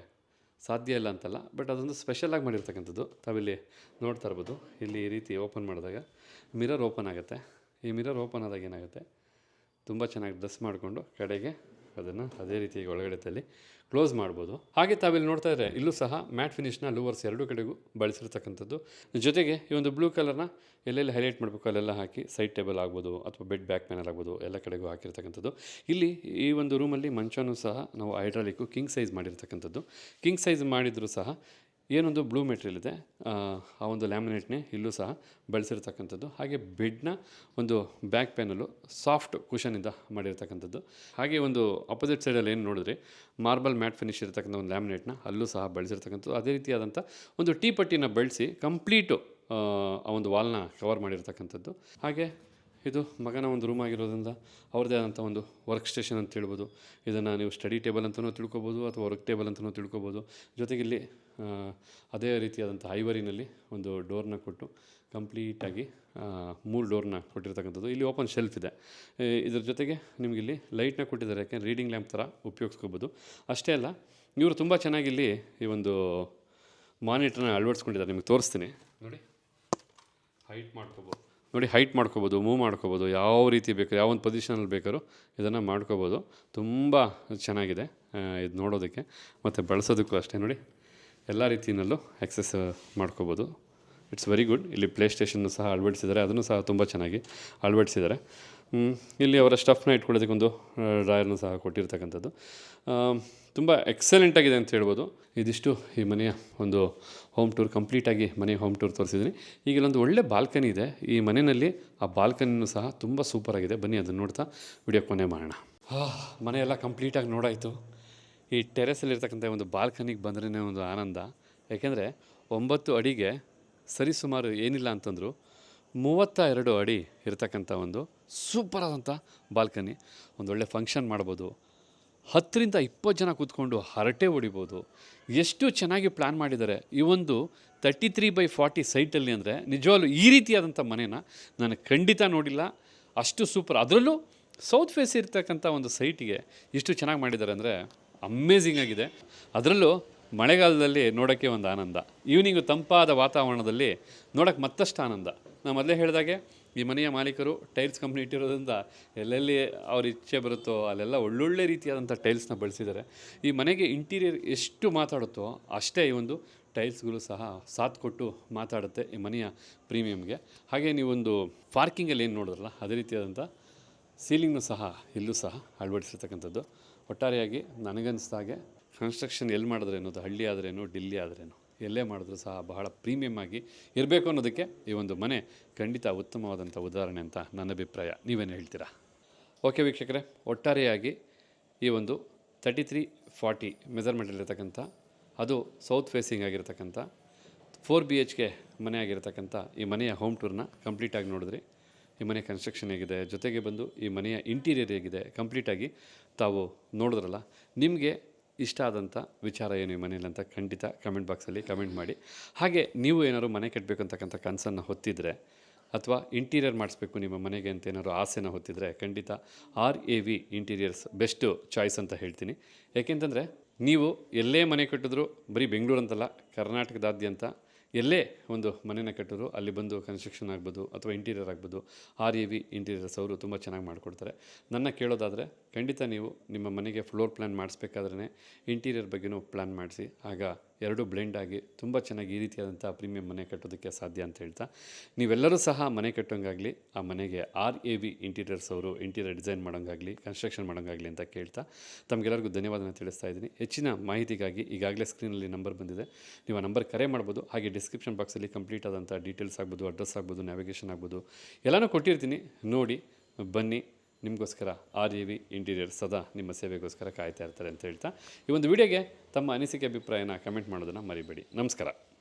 ಸಾಧ್ಯ ಇಲ್ಲ ಅಂತಲ್ಲ. ಬಟ್ ಅದೊಂದು ಸ್ಪೆಷಲಾಗಿ ಮಾಡಿರ್ತಕ್ಕಂಥದ್ದು. ತಾವಿಲ್ಲಿ ನೋಡ್ತಾ ಇರ್ಬೋದು. ಇಲ್ಲಿ ಈ ರೀತಿ ಓಪನ್ ಮಾಡಿದಾಗ ಮಿರರ್ ಓಪನ್ ಆಗುತ್ತೆ. ಈ ಮಿರರ್ ಓಪನ್ ಆದಾಗ ಏನಾಗುತ್ತೆ? ತುಂಬ ಚೆನ್ನಾಗಿ ಡ್ರೆಸ್ ಮಾಡಿಕೊಂಡು ಕಡೆಗೆ ಅದನ್ನು ಅದೇ ರೀತಿ ಒಳಗಡೆ ತಲ್ಲಿ ಕ್ಲೋಸ್ ಮಾಡ್ಬೋದು. ಹಾಗೆ ತಾವಿಲ್ಲಿ ನೋಡ್ತಾ ಇದ್ರೆ ಇಲ್ಲೂ ಸಹ ಮ್ಯಾಟ್ ಫಿನಿಶ್ನ ಲೂವರ್ಸ್ ಎರಡೂ ಕಡೆಗೂ ಬಳಸಿರ್ತಕ್ಕಂಥದ್ದು. ಜೊತೆಗೆ ಈ ಒಂದು ಬ್ಲೂ ಕಲರ್ನ ಎಲ್ಲೆಲ್ಲಿ ಹೈಲೈಟ್ ಮಾಡಬೇಕು ಅಲ್ಲೆಲ್ಲ ಹಾಕಿ ಸೈಡ್ ಟೇಬಲ್ ಆಗ್ಬೋದು ಅಥವಾ ಬೆಡ್ ಬ್ಯಾಕ್ ಮ್ಯಾನರ್ ಆಗ್ಬೋದು ಎಲ್ಲ ಕಡೆಗೂ ಹಾಕಿರ್ತಕ್ಕಂಥದ್ದು. ಇಲ್ಲಿ ಈ ಒಂದು ರೂಮಲ್ಲಿ ಮಂಚನೂ ಸಹ ನಾವು ಹೈಡ್ರಾಲಿಕ್ಕು ಕಿಂಗ್ ಸೈಜ್ ಮಾಡಿರ್ತಕ್ಕಂಥದ್ದು. ಕಿಂಗ್ ಸೈಜ್ ಮಾಡಿದರೂ ಸಹ ಏನೊಂದು ಬ್ಲೂ ಮೆಟೀರಿಯಲ್ ಇದೆ. ಆ, ಒಂದು ಲ್ಯಾಮಿನೇಟ್ನೇ ಇಲ್ಲೂ ಸಹ ಬಳಸಿರ್ತಕ್ಕಂಥದ್ದು. ಹಾಗೆ ಬೆಡ್ನ ಒಂದು ಬ್ಯಾಕ್ ಪ್ಯಾನಲು ಸಾಫ್ಟ್ ಕುಷನಿಂದ ಮಾಡಿರ್ತಕ್ಕಂಥದ್ದು. ಹಾಗೆ ಒಂದು ಅಪೋಸಿಟ್ ಸೈಡಲ್ಲಿ ಏನು ನೋಡಿದ್ರೆ ಮಾರ್ಬಲ್ ಮ್ಯಾಟ್ ಫಿನಿಶ್ ಇರತಕ್ಕಂಥ ಒಂದು ಲ್ಯಾಮಿನೇಟ್ನ ಅಲ್ಲೂ ಸಹ ಬಳಸಿರ್ತಕ್ಕಂಥದ್ದು. ಅದೇ ರೀತಿಯಾದಂಥ ಒಂದು ಟೀ ಪಟ್ಟಿನ ಬಳಸಿ ಕಂಪ್ಲೀಟು ಆ ಒಂದು ವಾಲ್ನ ಕವರ್ ಮಾಡಿರ್ತಕ್ಕಂಥದ್ದು. ಹಾಗೆ ಇದು ಮಗನ ಒಂದು ರೂಮ್ ಆಗಿರೋದ್ರಿಂದ ಅವ್ರದ್ದೇ ಆದಂಥ ಒಂದು ವರ್ಕ್ ಸ್ಟೇಷನ್ ಅಂತ ಹೇಳ್ಬೋದು. ಇದನ್ನು ನೀವು ಸ್ಟಡಿ ಟೇಬಲ್ ಅಂತಲೂ ತಿಳ್ಕೊಬೋದು ಅಥವಾ ವರ್ಕ್ ಟೇಬಲ್ ಅಂತಲೂ ತಿಳ್ಕೊಬೋದು. ಜೊತೆಗೆ ಇಲ್ಲಿ ಆ, ಅದೇ ರೀತಿಯಾದಂಥ ಐವರಿನಲ್ಲಿ ಒಂದು ಡೋರ್ನ ಕೊಟ್ಟು ಕಂಪ್ಲೀಟಾಗಿ ಮೂರು ಡೋರ್ನ ಕೊಟ್ಟಿರ್ತಕ್ಕಂಥದ್ದು ಇಲ್ಲಿ ಓಪನ್ ಶೆಲ್ಫ್ ಇದೆ. ಇದ್ರ ಜೊತೆಗೆ ನಿಮಗಿಲ್ಲಿ ಲೈಟ್ನ ಕೊಟ್ಟಿದ್ದಾರೆ, ಯಾಕೆಂದರೆ ರೀಡಿಂಗ್ ಲ್ಯಾಂಪ್ ಥರ ಉಪಯೋಗಿಸ್ಕೋಬೋದು. ಅಷ್ಟೇ ಅಲ್ಲ, ಇವರು ತುಂಬ ಚೆನ್ನಾಗಿ ಇಲ್ಲಿ ಈ ಒಂದು ಮಾನಿಟ್ರನ್ನ ಅಳವಡಿಸ್ಕೊಂಡಿದ್ದಾರೆ, ನಿಮಗೆ ತೋರಿಸ್ತೀನಿ. ನೋಡಿ, ಹೈಟ್ ಮಾಡ್ಕೋಬೋದು. ನೋಡಿ, ಹೈಟ್ ಮಾಡ್ಕೋಬೋದು, ಮೂವ್ ಮಾಡ್ಕೋಬೋದು, ಯಾವ ರೀತಿ ಬೇಕು ಯಾವ ಒಂದು ಪೊಸಿಷನಲ್ಲಿ ಬೇಕಾದ್ರೂ ಇದನ್ನು ಮಾಡ್ಕೋಬೋದು. ತುಂಬ ಚೆನ್ನಾಗಿದೆ ಇದು ನೋಡೋದಕ್ಕೆ. ಮತ್ತು ಬಳಸೋದಕ್ಕೂ ಅಷ್ಟೇ. ನೋಡಿ ಎಲ್ಲ ರೀತಿಯಲ್ಲೂ ಆಕ್ಸೆಸ್ ಮಾಡ್ಕೋಬೋದು. ಇಟ್ಸ್ ವೆರಿ ಗುಡ್ ಇಲ್ಲಿ ಪ್ಲೇ ಸ್ಟೇಷನ್ನು ಸಹ ಅಳವಡಿಸಿದ್ದಾರೆ. ಅದನ್ನು ಸಹ ತುಂಬ ಚೆನ್ನಾಗಿ ಅಳವಡಿಸಿದ್ದಾರೆ. ಇಲ್ಲಿ ಅವರ ಸ್ಟಫ್ನ ಇಟ್ಕೊಳ್ಳೋದಕ್ಕೊಂದು ಡ್ರಾಯರ್ನು ಸಹ ಕೊಟ್ಟಿರ್ತಕ್ಕಂಥದ್ದು. ತುಂಬ ಎಕ್ಸಲೆಂಟ್ ಆಗಿದೆ ಅಂತ ಹೇಳ್ಬೋದು. ಇದಿಷ್ಟು ಈ ಮನೆಯ ಒಂದು ಹೋಮ್ ಟೂರ್ ಕಂಪ್ಲೀಟಾಗಿ ಮನೆ ಹೋಮ್ ಟೂರ್ ತೋರಿಸಿದ್ದೀನಿ. ಈಗ ಇಲ್ಲೊಂದು ಒಳ್ಳೆ ಬಾಲ್ಕನಿ ಇದೆ. ಈ ಮನೆಯಲ್ಲಿ ಆ ಬಾಲ್ಕನಿನೂ ಸಹ ತುಂಬ ಸೂಪರ್ ಆಗಿದೆ. ಬನ್ನಿ ಅದನ್ನು ನೋಡ್ತಾ ವಿಡಿಯೋ ಕೊನೆ ಮಾಡೋಣ. ಮನೆಯೆಲ್ಲ ಕಂಪ್ಲೀಟಾಗಿ ನೋಡಾಯಿತು. ಈ ಟೆರೆಸಲ್ಲಿರ್ತಕ್ಕಂಥ ಒಂದು ಬಾಲ್ಕನಿಗೆ ಬಂದ್ರೇ ಒಂದು ಆನಂದ. ಯಾಕೆಂದರೆ ಒಂಬತ್ತು ಅಡಿಗೆ ಸರಿಸುಮಾರು ಏನಿಲ್ಲ ಅಂತಂದರೂ ಮೂವತ್ತ ಎರಡು ಅಡಿ ಇರತಕ್ಕಂಥ ಒಂದು ಸೂಪರ್ ಆದಂಥ ಬಾಲ್ಕನಿ ಒಂದೊಳ್ಳೆ ಫಂಕ್ಷನ್ ಮಾಡ್ಬೋದು. ಹತ್ತರಿಂದ ಇಪ್ಪತ್ತು ಜನ ಕೂತ್ಕೊಂಡು ಹರಟೆ ಹೊಡಿಬೋದು. ಎಷ್ಟು ಚೆನ್ನಾಗಿ ಪ್ಲ್ಯಾನ್ ಮಾಡಿದ್ದಾರೆ. ಈ ಒಂದು ತರ್ಟಿ ತ್ರೀ ಬೈ ಫಾರ್ಟಿ ಸೈಟಲ್ಲಿ ಅಂದರೆ ನಿಜವಾಗ್ಲೂ ಈ ರೀತಿಯಾದಂಥ ಮನೇನ ನಾನು ಖಂಡಿತ ನೋಡಿಲ್ಲ. ಅಷ್ಟು ಸೂಪರ್. ಅದರಲ್ಲೂ ಸೌತ್ ಫೇಸ್ ಇರ್ತಕ್ಕಂಥ ಒಂದು ಸೈಟಿಗೆ ಇಷ್ಟು ಚೆನ್ನಾಗಿ ಮಾಡಿದ್ದಾರೆ ಅಂದರೆ ಅಮೇಝಿಂಗ್ ಆಗಿದೆ. ಅದರಲ್ಲೂ ಮಳೆಗಾಲದಲ್ಲಿ ನೋಡೋಕ್ಕೆ ಒಂದು ಆನಂದ. ಈವ್ನಿಂಗು ತಂಪಾದ ವಾತಾವರಣದಲ್ಲಿ ನೋಡೋಕ್ಕೆ ಮತ್ತಷ್ಟು ಆನಂದ. ನಾನು ಮೊದಲೇ ಹೇಳಿದಾಗೆ, ಈ ಮನೆಯ ಮಾಲೀಕರು ಟೈಲ್ಸ್ ಕಂಪ್ನಿ ಇಟ್ಟಿರೋದ್ರಿಂದ ಎಲ್ಲೆಲ್ಲಿ ಅವ್ರ ಇಚ್ಛೆ ಬರುತ್ತೋ ಅಲ್ಲೆಲ್ಲ ಒಳ್ಳೊಳ್ಳೆ ರೀತಿಯಾದಂಥ ಟೈಲ್ಸ್ನ ಬಳಸಿದ್ದಾರೆ ಈ ಮನೆಗೆ ಇಂಟೀರಿಯರ್ ಎಷ್ಟು ಮಾತಾಡುತ್ತೋ ಅಷ್ಟೇ ಈ ಒಂದು ಟೈಲ್ಸ್ಗಳು ಸಹ ಸಾಥ್ ಕೊಟ್ಟು ಮಾತಾಡುತ್ತೆ ಈ ಮನೆಯ ಪ್ರೀಮಿಯಮ್ಗೆ ಹಾಗೆ ನೀವೊಂದು ಪಾರ್ಕಿಂಗಲ್ಲಿ ಏನು ನೋಡಿದ್ರಲ್ಲ, ಅದೇ ರೀತಿಯಾದಂಥ ಸೀಲಿಂಗ್ನು ಸಹ ಇಲ್ಲೂ ಸಹ ಅಳವಡಿಸಿರ್ತಕ್ಕಂಥದ್ದು. ಒಟ್ಟಾರೆಯಾಗಿ ನನಗನ್ನಿಸ್ದಾಗೆ ಕನ್ಸ್ಟ್ರಕ್ಷನ್ ಎಲ್ಲಿ ಮಾಡಿದ್ರೆ ಅನ್ನೋದು, ಹಳ್ಳಿ ಆದ್ರೇನು ಡಿಲ್ಲಿ ಆದ್ರೇನು ಎಲ್ಲೇ ಮಾಡಿದ್ರೂ ಸಹ ಬಹಳ ಪ್ರೀಮಿಯಮ್ ಆಗಿ ಇರಬೇಕು ಅನ್ನೋದಕ್ಕೆ ಈ ಒಂದು ಮನೆ ಖಂಡಿತ ಉತ್ತಮವಾದಂಥ ಉದಾಹರಣೆ ಅಂತ ನನ್ನ ಅಭಿಪ್ರಾಯ. ನೀವೇನು ಹೇಳ್ತೀರಾ? ಓಕೆ ವೀಕ್ಷಕರೇ, ಒಟ್ಟಾರೆಯಾಗಿ ಈ ಒಂದು ತರ್ಟಿ ತ್ರೀ ಫಾರ್ಟಿ ಮೆಜರ್ಮೆಂಟಲ್ಲಿರ್ತಕ್ಕಂಥ ಅದು ಸೌತ್ ಫೇಸಿಂಗ್ ಆಗಿರ್ತಕ್ಕಂಥ ಫೋರ್ ಬಿ ಎಚ್ ಕೆ ಮನೆ ಆಗಿರ್ತಕ್ಕಂಥ ಈ ಮನೆಯ ಹೋಮ್ ಟೂರ್ನ ಕಂಪ್ಲೀಟಾಗಿ ನೋಡಿದ್ರಿ. ಈ ಮನೆ ಕನ್ಸ್ಟ್ರಕ್ಷನ್ ಹೇಗಿದೆ, ಜೊತೆಗೆ ಬಂದು ಈ ಮನೆಯ ಇಂಟೀರಿಯರ್ ಹೇಗಿದೆ ಕಂಪ್ಲೀಟಾಗಿ ತಾವು ನೋಡಿದ್ರಲ್ಲ, ನಿಮಗೆ ಇಷ್ಟ ಆದಂಥ ವಿಚಾರ ಏನು ಈ ಮನೇಲಿ ಅಂತ ಖಂಡಿತ ಕಮೆಂಟ್ ಬಾಕ್ಸಲ್ಲಿ ಕಮೆಂಟ್ ಮಾಡಿ. ಹಾಗೆ ನೀವು ಏನಾದ್ರು ಮನೆ ಕಟ್ಟಬೇಕು ಅಂತಕ್ಕಂಥ ಕನಸನ್ನು ಹೊತ್ತಿದ್ರೆ ಅಥವಾ ಇಂಟೀರಿಯರ್ ಮಾಡಿಸ್ಬೇಕು ನಿಮ್ಮ ಮನೆಗೆ ಅಂತ ಏನಾದ್ರು ಆಸೆನ ಹೊತ್ತಿದ್ರೆ ಖಂಡಿತ R A V interiors best choice ಅಂತ ಹೇಳ್ತೀನಿ. ಯಾಕೆಂತಂದರೆ ನೀವು ಎಲ್ಲೇ ಮನೆ ಕಟ್ಟಿದ್ರು ಬರೀ ಬೆಂಗಳೂರು ಅಂತಲ್ಲ, ಕರ್ನಾಟಕದಾದ್ಯಂತ ಎಲ್ಲೇ ಒಂದು ಮನೆನ ಕಟ್ಟಿದ್ರು, ಅಲ್ಲಿ ಬಂದು ಕನ್ಸ್ಟ್ರಕ್ಷನ್ ಆಗ್ಬೋದು ಅಥವಾ ಇಂಟೀರಿಯರ್ ಆಗ್ಬೋದು ಆರ್ ಎ ವಿ ಇಂಟೀರಿಯರ್ಸ್ ಅವರು ತುಂಬ ಚೆನ್ನಾಗಿ ಮಾಡಿಕೊಡ್ತಾರೆ. ನನ್ನ ಕೇಳೋದಾದರೆ, ಖಂಡಿತ ನೀವು ನಿಮ್ಮ ಮನೆಗೆ ಫ್ಲೋರ್ ಪ್ಲ್ಯಾನ್ ಮಾಡಿಸ್ಬೇಕಾದ್ರೆ ಇಂಟೀರಿಯರ್ ಬಗ್ಗೆನೂ ಪ್ಲ್ಯಾನ್ ಮಾಡಿಸಿ, ಆಗ ಎರಡೂ ಬ್ಲೆಂಡ್ ಆಗಿ ತುಂಬ ಚೆನ್ನಾಗಿ ಈ ರೀತಿಯಾದಂಥ ಪ್ರೀಮಿಯಂ ಮನೆ ಕಟ್ಟೋದಕ್ಕೆ ಸಾಧ್ಯ ಅಂತ ಹೇಳ್ತಾ. ನೀವೆಲ್ಲರೂ ಸಹ ಮನೆ ಕಟ್ಟೋಂಗಾಗಲಿ, ಆ ಮನೆಗೆ ಆರ್ ಎ ವಿ ಇಂಟೀರಿಯರ್ಸ್ ಅವರು ಇಂಟೀರಿಯರ್ ಡಿಸೈನ್ ಮಾಡೋಂಗಾಗಲಿ ಕನ್ಸ್ಟ್ರಕ್ಷನ್ ಮಾಡೋಂಗಾಗಲಿ ಅಂತ ಕೇಳ್ತಾ ತಮಗೆಲ್ಲರಿಗೂ ಧನ್ಯವಾದನ ತಿಳಿಸ್ತಾ ಇದ್ದೀನಿ. ಹೆಚ್ಚಿನ ಮಾಹಿತಿಗಾಗಿ ಈಗಾಗಲೇ ಸ್ಕ್ರೀನಲ್ಲಿ ನಂಬರ್ ಬಂದಿದೆ. ನೀವು ಆ ನಂಬರ್ ಕರೆ ಮಾಡ್ಬೋದು, ಹಾಗೆ ಡಿಸ್ಕ್ರಿಪ್ಷನ್ ಬಾಕ್ಸಲ್ಲಿ ಕಂಪ್ಲೀಟ್ ಆದಂಥ ಡೀಟೇಲ್ಸ್ ಆಗ್ಬೋದು ಅಡ್ರೆಸ್ ಆಗ್ಬೋದು ನ್ಯಾವಿಗೇಷನ್ ಆಗ್ಬೋದು, ಎಲ್ಲನೂ ಕೊಟ್ಟಿರ್ತೀನಿ. ನೋಡಿ, ಬನ್ನಿ. ನಿಮಗೋಸ್ಕರ ಆರ್ ಇ ವಿ ಇಂಟೀರಿಯರ್ ಸದಾ ನಿಮ್ಮ ಸೇವೆಗೋಸ್ಕರ ಕಾಯ್ತಾ ಇರ್ತಾರೆ ಅಂತ ಹೇಳ್ತಾ ಈ ಒಂದು ವಿಡಿಯೋಗೆ ತಮ್ಮ ಅನಿಸಿಕೆ, ಅಭಿಪ್ರಾಯನ ಕಮೆಂಟ್ ಮಾಡೋದನ್ನು ಮರಿಬೇಡಿ. ನಮಸ್ಕಾರ.